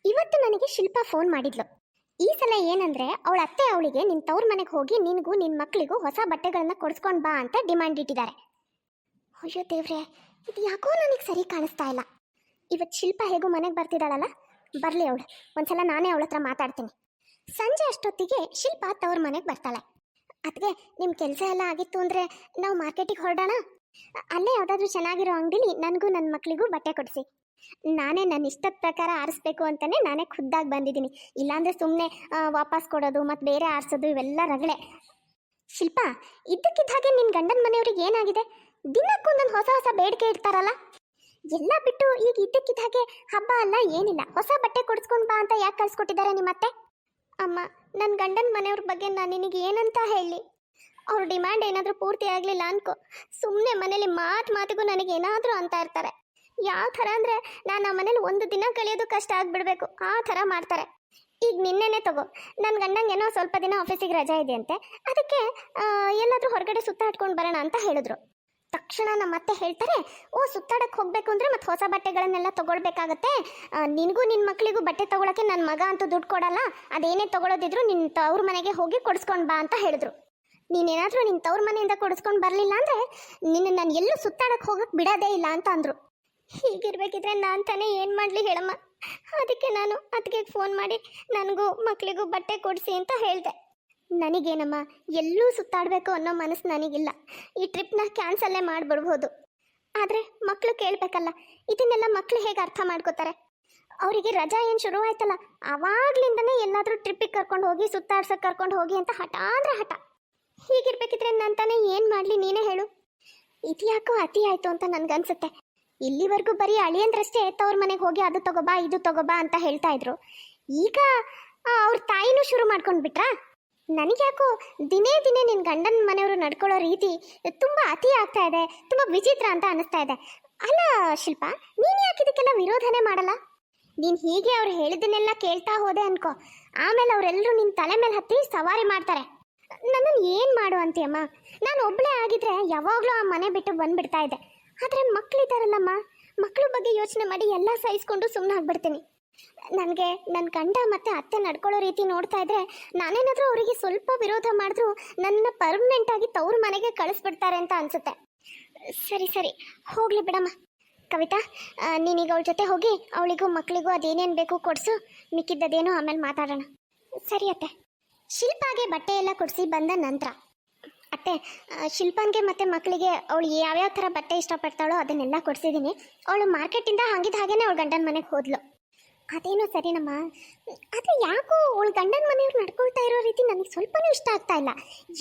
[SPEAKER 1] ಇವತ್ತು ನನಗೆ ಶಿಲ್ಪ ಫೋನ್ ಮಾಡಿದ್ಲು. ಈ ಸಲ ಏನಂದ್ರೆ ಅವಳ ಅತ್ತೆ ಅವಳಿಗೆ ನಿನ್ ತವ್ರ ಮನೆಗೆ ಹೋಗಿ ನಿನಗೂ ನಿನ್ನ ಮಕ್ಕಳಿಗೂ ಹೊಸ ಬಟ್ಟೆಗಳನ್ನ ಕೊಡಿಸ್ಕೊಂಡು ಬಾ ಅಂತ ಡಿಮ್ಯಾಂಡ್ ಇಟ್ಟಿದ್ದಾರೆ ಅಯ್ಯೋ ದೇವ್ರೆ ಇದು ಯಾಕೋ ನನಗೆ ಸರಿ ಕಾಣಿಸ್ತಾ ಇಲ್ಲ. ಇವತ್ತು ಶಿಲ್ಪ ಹೇಗೂ ಮನೆಗೆ ಬರ್ತಿದ್ದಾಳಲ್ಲ? ಬರಲಿ ಅವಳು ಒಂದ್ಸಲ ನಾನೇ ಅವಳ ಹತ್ರ ಮಾತಾಡ್ತೀನಿ. ಸಂಜೆ ಅಷ್ಟೊತ್ತಿಗೆ ಶಿಲ್ಪ ತವ್ರ ಮನೆಗೆ ಬರ್ತಾಳೆ. ಅದಕ್ಕೆ ನಿಮ್ಮ ಕೆಲಸ ಎಲ್ಲ ಆಗಿತ್ತು ಅಂದರೆ ನಾವು ಮಾರ್ಕೆಟಿಗೆ ಹೊರಡೋಣ? ಅಲ್ಲೇ ಯಾವುದಾದ್ರೂ ಚೆನ್ನಾಗಿರೋ ಅಂಗಡಿಲಿ ನನಗೂ ನನ್ನ ಮಕ್ಕಳಿಗೂ ಬಟ್ಟೆ ಕೊಡಿಸಿ. ನಾನೇ ನನ್ನ ಇಷ್ಟದ ಪ್ರಕಾರ ಆರಿಸ್ಬೇಕು ಅಂತಲೇ ನಾನೇ ಖುದ್ದಾಗಿ ಬಂದಿದ್ದೀನಿ. ಇಲ್ಲಾಂದರೆ ಸುಮ್ಮನೆ ವಾಪಸ್ ಕೊಡೋದು ಮತ್ತು ಬೇರೆ ಆರಿಸೋದು ಇವೆಲ್ಲ ರಗಳೆ. ಶಿಲ್ಪ, ಇದ್ದಕ್ಕಿದ್ದ ಹಾಗೆ ನಿನ್ನ ಗಂಡನ ಮನೆಯವ್ರಿಗೆ ಏನಾಗಿದೆ? ದಿನಕ್ಕೊಂದೊಂದು ಹೊಸ ಹೊಸ ಬೇಡಿಕೆ ಇಡ್ತಾರಲ್ಲ? ಎಲ್ಲ ಬಿಟ್ಟು ಈಗ ಇದ್ದಕ್ಕಿದ್ದ ಹಾಗೆ ಹಬ್ಬ ಅಲ್ಲ ಏನಿಲ್ಲ. ಹೊಸ ಬಟ್ಟೆ ಕೊಡಿಸ್ಕೊಂಡು ಬಾ ಅಂತ ಯಾಕೆ ಕಳ್ಸಿಕೊಟ್ಟಿದ್ದಾರೆ ನಿಮ್ಮತ್ತೆ? ಅಮ್ಮ ನನ್ನ ಗಂಡನ ಮನೆಯವ್ರ ಬಗ್ಗೆ ನಾನು ನಿನಗೆ ಏನಂತ ಹೇಳಿ? ಅವ್ರ ಡಿಮ್ಯಾಂಡ್ ಏನಾದರೂ ಪೂರ್ತಿ ಆಗಲಿಲ್ಲ ಅನ್ಕೋ. ಸುಮ್ಮನೆ ಮನೇಲಿ ಮಾತು ಮಾತಿಗೂ ನನಗೆ ಏನಾದರೂ ಅಂತ ಇರ್ತಾರೆ. ಯಾವ ಥರ ಅಂದರೆ ನಾನು ಆ ಮನೇಲಿ ಒಂದು ದಿನ ಕಳೆಯೋದು ಕಷ್ಟ ಆಗಿಬಿಡ್ಬೇಕು. ಆ ಥರ ಮಾಡ್ತಾರೆ. ಈಗ ನಿನ್ನೆನೆ ತಗೋ. ನನ್ನ ಗಂಡಂಗೆ ಏನೋ ಸ್ವಲ್ಪ ದಿನ ಆಫೀಸಿಗೆ ರಜೆ ಇದೆಯಂತೆ. ಅದಕ್ಕೆ ಎಲ್ಲಾದ್ರೂ ಹೊರಗಡೆ ಸುತ್ತಾಡ್ಕೊಂಡು ಬರೋಣ ಅಂತ ಹೇಳಿದ್ರು. ತಕ್ಷಣ ನಮ್ಮ ಅತ್ತೆ ಹೇಳ್ತಾರೆ, ಓ, ಸುತ್ತಾಡಕ್ಕೆ ಹೋಗ್ಬೇಕು ಅಂದ್ರೆ ಮತ್ತೆ ಹೊಸ ಬಟ್ಟೆಗಳನ್ನೆಲ್ಲ ತಗೊಳ್ಬೇಕಾಗತ್ತೆ. ನಿನಗೂ ನಿನ್ನ ಮಕ್ಕಳಿಗೂ ಬಟ್ಟೆ ತಗೊಳಕ್ಕೆ ನನ್ನ ಮಗ ಅಂತೂ ದುಡ್ಡು ಕೊಡಲ್ಲ. ಅದೇನೇ ತಗೊಳೋದಿದ್ರು ನಿನ್ನ ತವ್ರ ಮನೆಗೆ ಹೋಗಿ ಕೊಡಿಸ್ಕೊಂಡು ಬಾ ಅಂತ ಹೇಳಿದ್ರು. ನೀನೇನಾದರೂ ನಿನ್ನ ತವ್ರ ಮನೆಯಿಂದ ಕೊಡಿಸ್ಕೊಂಡು ಬರಲಿಲ್ಲ ಅಂದರೆ ನಿನ್ನ ನಾನು ಎಲ್ಲೂ ಸುತ್ತಾಡಕ್ಕೆ ಹೋಗಕ್ಕೆ ಬಿಡೋದೇ ಇಲ್ಲ ಅಂತ ಅಂದರು. ಹೀಗಿರ್ಬೇಕಿದ್ರೆ ನಾನು ತಾನೇ ಏನು ಮಾಡಲಿ ಹೇಳಮ್ಮ. ಅದಕ್ಕೆ ನಾನು ಅದಕ್ಕೆ ಫೋನ್ ಮಾಡಿ, ನನಗೂ ಮಕ್ಕಳಿಗೂ ಬಟ್ಟೆ ಕೊಡಿಸಿ ಅಂತ ಹೇಳಿದೆ. ನನಗೇನಮ್ಮ, ಎಲ್ಲೂ ಸುತ್ತಾಡಬೇಕು ಅನ್ನೋ ಮನಸ್ಸು ನನಗಿಲ್ಲ. ಈ ಟ್ರಿಪ್ನ ಕ್ಯಾನ್ಸಲ್ಲೇ ಮಾಡಿಬಿಡ್ಬೋದು. ಆದರೆ ಮಕ್ಕಳು ಕೇಳಬೇಕಲ್ಲ, ಇದನ್ನೆಲ್ಲ ಮಕ್ಕಳು ಹೇಗೆ ಅರ್ಥ ಮಾಡ್ಕೋತಾರೆ? ಅವರಿಗೆ ರಜಾ ಏನು ಶುರು ಆಯ್ತಲ್ಲ ಆವಾಗ್ಲಿಂದನೇ ಎಲ್ಲಾದರೂ ಟ್ರಿಪ್ಪಿಗೆ ಕರ್ಕೊಂಡು ಹೋಗಿ, ಸುತ್ತಾಡ್ಸೋಕೆ ಕರ್ಕೊಂಡು ಹೋಗಿ ಅಂತ ಹಠ ಅಂದ್ರೆ ಹಠ. ಹೀಗಿರ್ಬೇಕಿದ್ರೆ ನಾನು ತಾನೇ ಏನು ಮಾಡಲಿ ನೀನೇ ಹೇಳು. ಇದ್ಯಾಕೋ ಅತಿ ಆಯಿತು ಅಂತ ನನಗನ್ಸುತ್ತೆ. ಇಲ್ಲಿವರೆಗೂ ಬರೀ ಅಳಿಯಂದ್ರಷ್ಟೇ ತವ್ರ ಮನೆಗೆ ಹೋಗಿ ಅದು ತಗೋಬಾ, ಇದು ತಗೋಬಾ ಅಂತ ಹೇಳ್ತಾ ಇದ್ರು. ಈಗ ಅವ್ರ ತಾಯಿನೂ ಶುರು ಮಾಡ್ಕೊಂಡು ಬಿಟ್ರಾ ನನಗ್ಯಾಕೋ ದಿನೇ ದಿನೇ ನಿನ್ನ ಗಂಡನ ಮನೆಯವರು ನಡ್ಕೊಳ್ಳೋ ರೀತಿ ತುಂಬ ಅತಿ ಆಗ್ತಾ ಇದೆ, ತುಂಬ ವಿಚಿತ್ರ ಅಂತ ಅನಿಸ್ತಾ ಇದೆ. ಅಲ್ಲ ಶಿಲ್ಪ, ನೀನು ಯಾಕೆ ಇದಕ್ಕೆಲ್ಲ ವಿರೋಧನೆ ಮಾಡಲ್ಲ? ನೀನು ಹೀಗೆ ಅವ್ರು ಹೇಳಿದ್ದನ್ನೆಲ್ಲ ಕೇಳ್ತಾ ಹೋದೆ ಅನ್ಕೋ. ಆಮೇಲೆ ಅವರೆಲ್ಲರೂ ನಿನ್ನ ತಲೆ ಮೇಲೆ ಹತ್ತಿ ಸವಾರಿ ಮಾಡ್ತಾರೆ. ನನ್ನನ್ನು ಏನು ಮಾಡು ಅಂತೀಯಮ್ಮ? ನಾನು ಒಬ್ಬಳೇ ಆಗಿದ್ರೆ ಯಾವಾಗಲೂ ಆ ಮನೆ ಬಿಟ್ಟು ಬಂದುಬಿಡ್ತಾ ಇದ್ದೆ. ಆದರೆ ಮಕ್ಕಳಿದ್ದಾರಲ್ಲಮ್ಮ ಮಕ್ಕಳ ಬಗ್ಗೆ ಯೋಚನೆ ಮಾಡಿ ಎಲ್ಲ ಸಹಿಸ್ಕೊಂಡು ಸುಮ್ಮನೆ ಆಗ್ಬಿಡ್ತೀನಿ ನನಗೆ ನನ್ನ ಗಂಡ ಮತ್ತೆ ಅತ್ತೆ ನಡ್ಕೊಳ್ಳೋ ರೀತಿ ನೋಡ್ತಾ ಇದ್ರೆ ನಾನೇನಾದರೂ ಅವರಿಗೆ ಸ್ವಲ್ಪ ವಿರೋಧ ಮಾಡಿದ್ರು ನನ್ನ ಪರ್ಮನೆಂಟ್ ಆಗಿ ತವ್ರ ಮನೆಗೆ ಕಳಿಸ್ಬಿಡ್ತಾರೆ ಅಂತ ಅನ್ಸುತ್ತೆ. ಸರಿ ಸರಿ. ಹೋಗ್ಲಿ ಬಿಡಮ್ಮ. ಕವಿತಾ ನೀನೀಗ ಅವಳ ಜೊತೆ ಹೋಗಿ ಅವಳಿಗೂ ಮಕ್ಕಳಿಗೂ ಅದೇನೇನು ಬೇಕು ಕೊಡಿಸು. ಮಿಕ್ಕಿದ್ದದೇನು ಆಮೇಲೆ ಮಾತಾಡೋಣ. ಸರಿ ಅತ್ತೆ. ಶಿಲ್ಪಾಗೆ ಬಟ್ಟೆ ಎಲ್ಲ ಕೊಡಿಸಿ ಬಂದ ನಂತರ. ಅತ್ತೆ ಶಿಲ್ಪನ್ಗೆ ಮತ್ತು ಮಕ್ಕಳಿಗೆ ಅವಳು ಯಾವ್ಯಾವ ಥರ ಬಟ್ಟೆ ಇಷ್ಟಪಡ್ತಾಳೋ ಅದನ್ನೆಲ್ಲ ಕೊಡಿಸಿದ್ದೀನಿ. ಅವಳು ಮಾರ್ಕೆಟಿಂದ ಹಾಗಿದ್ದ ಹಾಗೇನೆ ಅವಳು ಗಂಡನ ಮನೆಗೆ ಹೋದ್ಲು. ಅದೇನೋ ಸರಿನಮ್ಮ. ಆದರೆ ಯಾಕೋ ಅವಳು ಗಂಡನ ಮನೆಯವ್ರು ನಡ್ಕೊಳ್ತಾ ಇರೋ ರೀತಿ ನನಗೆ ಸ್ವಲ್ಪನೂ ಇಷ್ಟ ಆಗ್ತಾ ಇಲ್ಲ.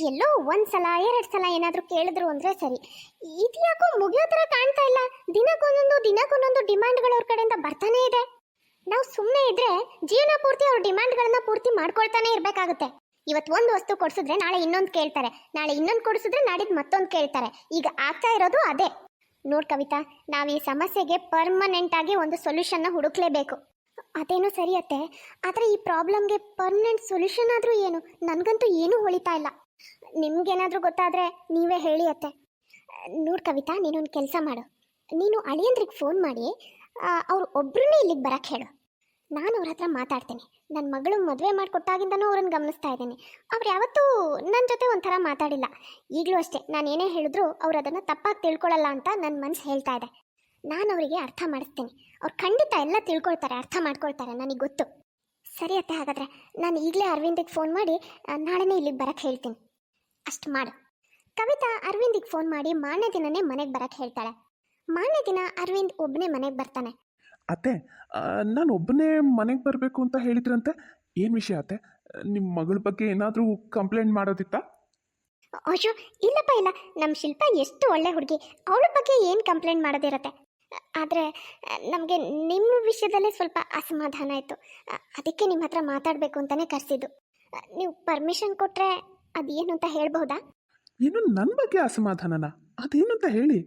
[SPEAKER 1] ಎಲ್ಲೋ ಒಂದು ಸಲ ಎರಡು ಸಲ ಏನಾದರೂ ಕೇಳಿದ್ರು ಅಂದರೆ ಸರಿ. ಇದು ಯಾಕೋ ಮುಗಿಯೋ ಥರ ಕಾಣ್ತಾ ಇಲ್ಲ. ದಿನಕ್ಕೊಂದೊಂದು ದಿನಕ್ಕೊಂದೊಂದು ಡಿಮ್ಯಾಂಡ್ಗಳು ಅವ್ರ ಕಡೆಯಿಂದ ಬರ್ತಾನೆ ಇದೆ. ನಾವು ಸುಮ್ಮನೆ ಇದ್ರೆ ಜೀವನ ಪೂರ್ತಿ ಅವ್ರ ಡಿಮ್ಯಾಂಡ್ಗಳನ್ನ ಪೂರ್ತಿ ಮಾಡ್ಕೊಳ್ತಾನೆ ಇರಬೇಕಾಗುತ್ತೆ. ಇವತ್ತು ಒಂದು ವಸ್ತು ಕೊಡಿಸಿದ್ರೆ ನಾಳೆ ಇನ್ನೊಂದು ಕೇಳ್ತಾರೆ. ನಾಳೆ ಇನ್ನೊಂದು ಕೊಡಿಸಿದ್ರೆ ನಾಡಿದ್ದು ಮತ್ತೊಂದು ಕೇಳ್ತಾರೆ. ಈಗ ಆಗ್ತಾ ಇರೋದು ಅದೇ. ನೋಡ್ ಕವಿತಾ, ನಾವು ಈ ಸಮಸ್ಯೆಗೆ ಪರ್ಮನೆಂಟ್ ಆಗಿ ಒಂದು ಸೊಲ್ಯೂಷನ್ನ ಹುಡುಕ್ಲೇಬೇಕು. ಅದೇನೋ ಸರಿಯತ್ತೆ ಆದರೆ ಈ ಪ್ರಾಬ್ಲಮ್ಗೆ ಪರ್ಮನೆಂಟ್ ಸೊಲ್ಯೂಷನ್ ಆದರೂ ಏನು? ನನಗಂತೂ ಏನೂ ಹೊಳಿತಾ ಇಲ್ಲ. ನಿಮ್ಗೇನಾದರೂ ಗೊತ್ತಾದರೆ ನೀವೇ ಹೇಳಿ ಅತ್ತೆ. ನೋಡ್ ಕವಿತಾ, ನೀನೊಂದು ಕೆಲಸ ಮಾಡು. ನೀನು ಅಳಿಯಂದ್ರಿಗೆ ಫೋನ್ ಮಾಡಿ ಅವ್ರು ಒಬ್ಬರನ್ನೇ ಇಲ್ಲಿಗೆ ಬರಕ್ಕೆ ಹೇಳು. ನಾನು ಅವ್ರ ಹತ್ರ ಮಾತಾಡ್ತೀನಿ. ನನ್ನ ಮಗಳು ಮದುವೆ ಮಾಡಿಕೊಟ್ಟಾಗಿಂದನೂ ಅವ್ರನ್ನ ಗಮನಿಸ್ತಾ ಇದ್ದೀನಿ. ಅವ್ರು ಯಾವತ್ತೂ ನನ್ನ ಜೊತೆ ಒಂಥರ ಮಾತಾಡಿಲ್ಲ. ಈಗಲೂ ಅಷ್ಟೇ, ನಾನು ಏನೇ ಹೇಳಿದ್ರು ಅವ್ರು ಅದನ್ನು ತಪ್ಪಾಗಿ ತಿಳ್ಕೊಳ್ಳಲ್ಲ ಅಂತ ನನ್ನ ಮನಸ್ಸು ಹೇಳ್ತಾ ಇದೆ. ನಾನು ಅವರಿಗೆ ಅರ್ಥ ಮಾಡಿಸ್ತೀನಿ. ಅವ್ರು ಖಂಡಿತ ಎಲ್ಲ ತಿಳ್ಕೊಳ್ತಾರೆ ಅರ್ಥ ಮಾಡ್ಕೊಳ್ತಾರೆ ನನಗೆ ಗೊತ್ತು. ಸರಿ ಅತ್ತೆ ಹಾಗಾದರೆ ನಾನು ಈಗಲೇ ಅರವಿಂದಿಗೆ ಫೋನ್ ಮಾಡಿ ನಾಳೆನೇ ಇಲ್ಲಿಗೆ ಬರಕ್ಕೆ ಹೇಳ್ತೀನಿ. ಅಷ್ಟು ಮಾಡು. ಕವಿತಾ ಅರವಿಂದಿಗೆ ಫೋನ್ ಮಾಡಿ ಮಾರನೇ ದಿನನೇ ಮನೆಗೆ ಬರಕ್ಕೆ ಹೇಳ್ತಾಳೆ. ಮಾರನೇ ದಿನ ಅರವಿಂದ್ ಒಬ್ಬನೇ ಮನೆಗೆ ಬರ್ತಾನೆ.
[SPEAKER 2] ಅತ್ತೆ ನಾನು ಒಬ್ಬನೇ ಮನೆಗೆ ಬರಬೇಕು ಅಂತ ಹೇಳಿದ್ರಂತೆ? ಏನು ವಿಷಯ ಅತ್ತೆ? ನಿಮ್ಮ ಮಗಳ ಬಗ್ಗೆ ಏನಾದರೂ ಕಂಪ್ಲೇಂಟ್ ಮಾಡೋದಿತ್ತಾ?
[SPEAKER 1] ಅಯ್ಯೋ ಇಲ್ಲಪ್ಪ ಇಲ್ಲ. ನಮ್ಮ ಶಿಲ್ಪ ಎಷ್ಟು ಒಳ್ಳೆ ಹುಡುಗಿ. ಅವಳ ಬಗ್ಗೆ ಏನು ಕಂಪ್ಲೇಂಟ್ ಮಾಡೋದಿರತ್ತೆ? ಆದರೆ ನಮಗೆ ನಿಮ್ಮ ವಿಷಯದಲ್ಲೇ ಸ್ವಲ್ಪ ಅಸಮಾಧಾನ ಆಯಿತು. ಅದಕ್ಕೆ ನಿಮ್ಮ ಹತ್ರ ಮಾತಾಡಬೇಕು ಅಂತಲೇ ಕರೆಸಿದ್ದು. ನೀವು ಪರ್ಮಿಷನ್ ಕೊಟ್ಟರೆ ಅದೇನು ಅಂತ ಹೇಳ್ಬಹುದಾ?
[SPEAKER 2] ಏನು ನನ್ನ ಬಗ್ಗೆ ಅಸಮಾಧಾನನ? ಅದೇನು ಅಂತ ಹೇಳಿ.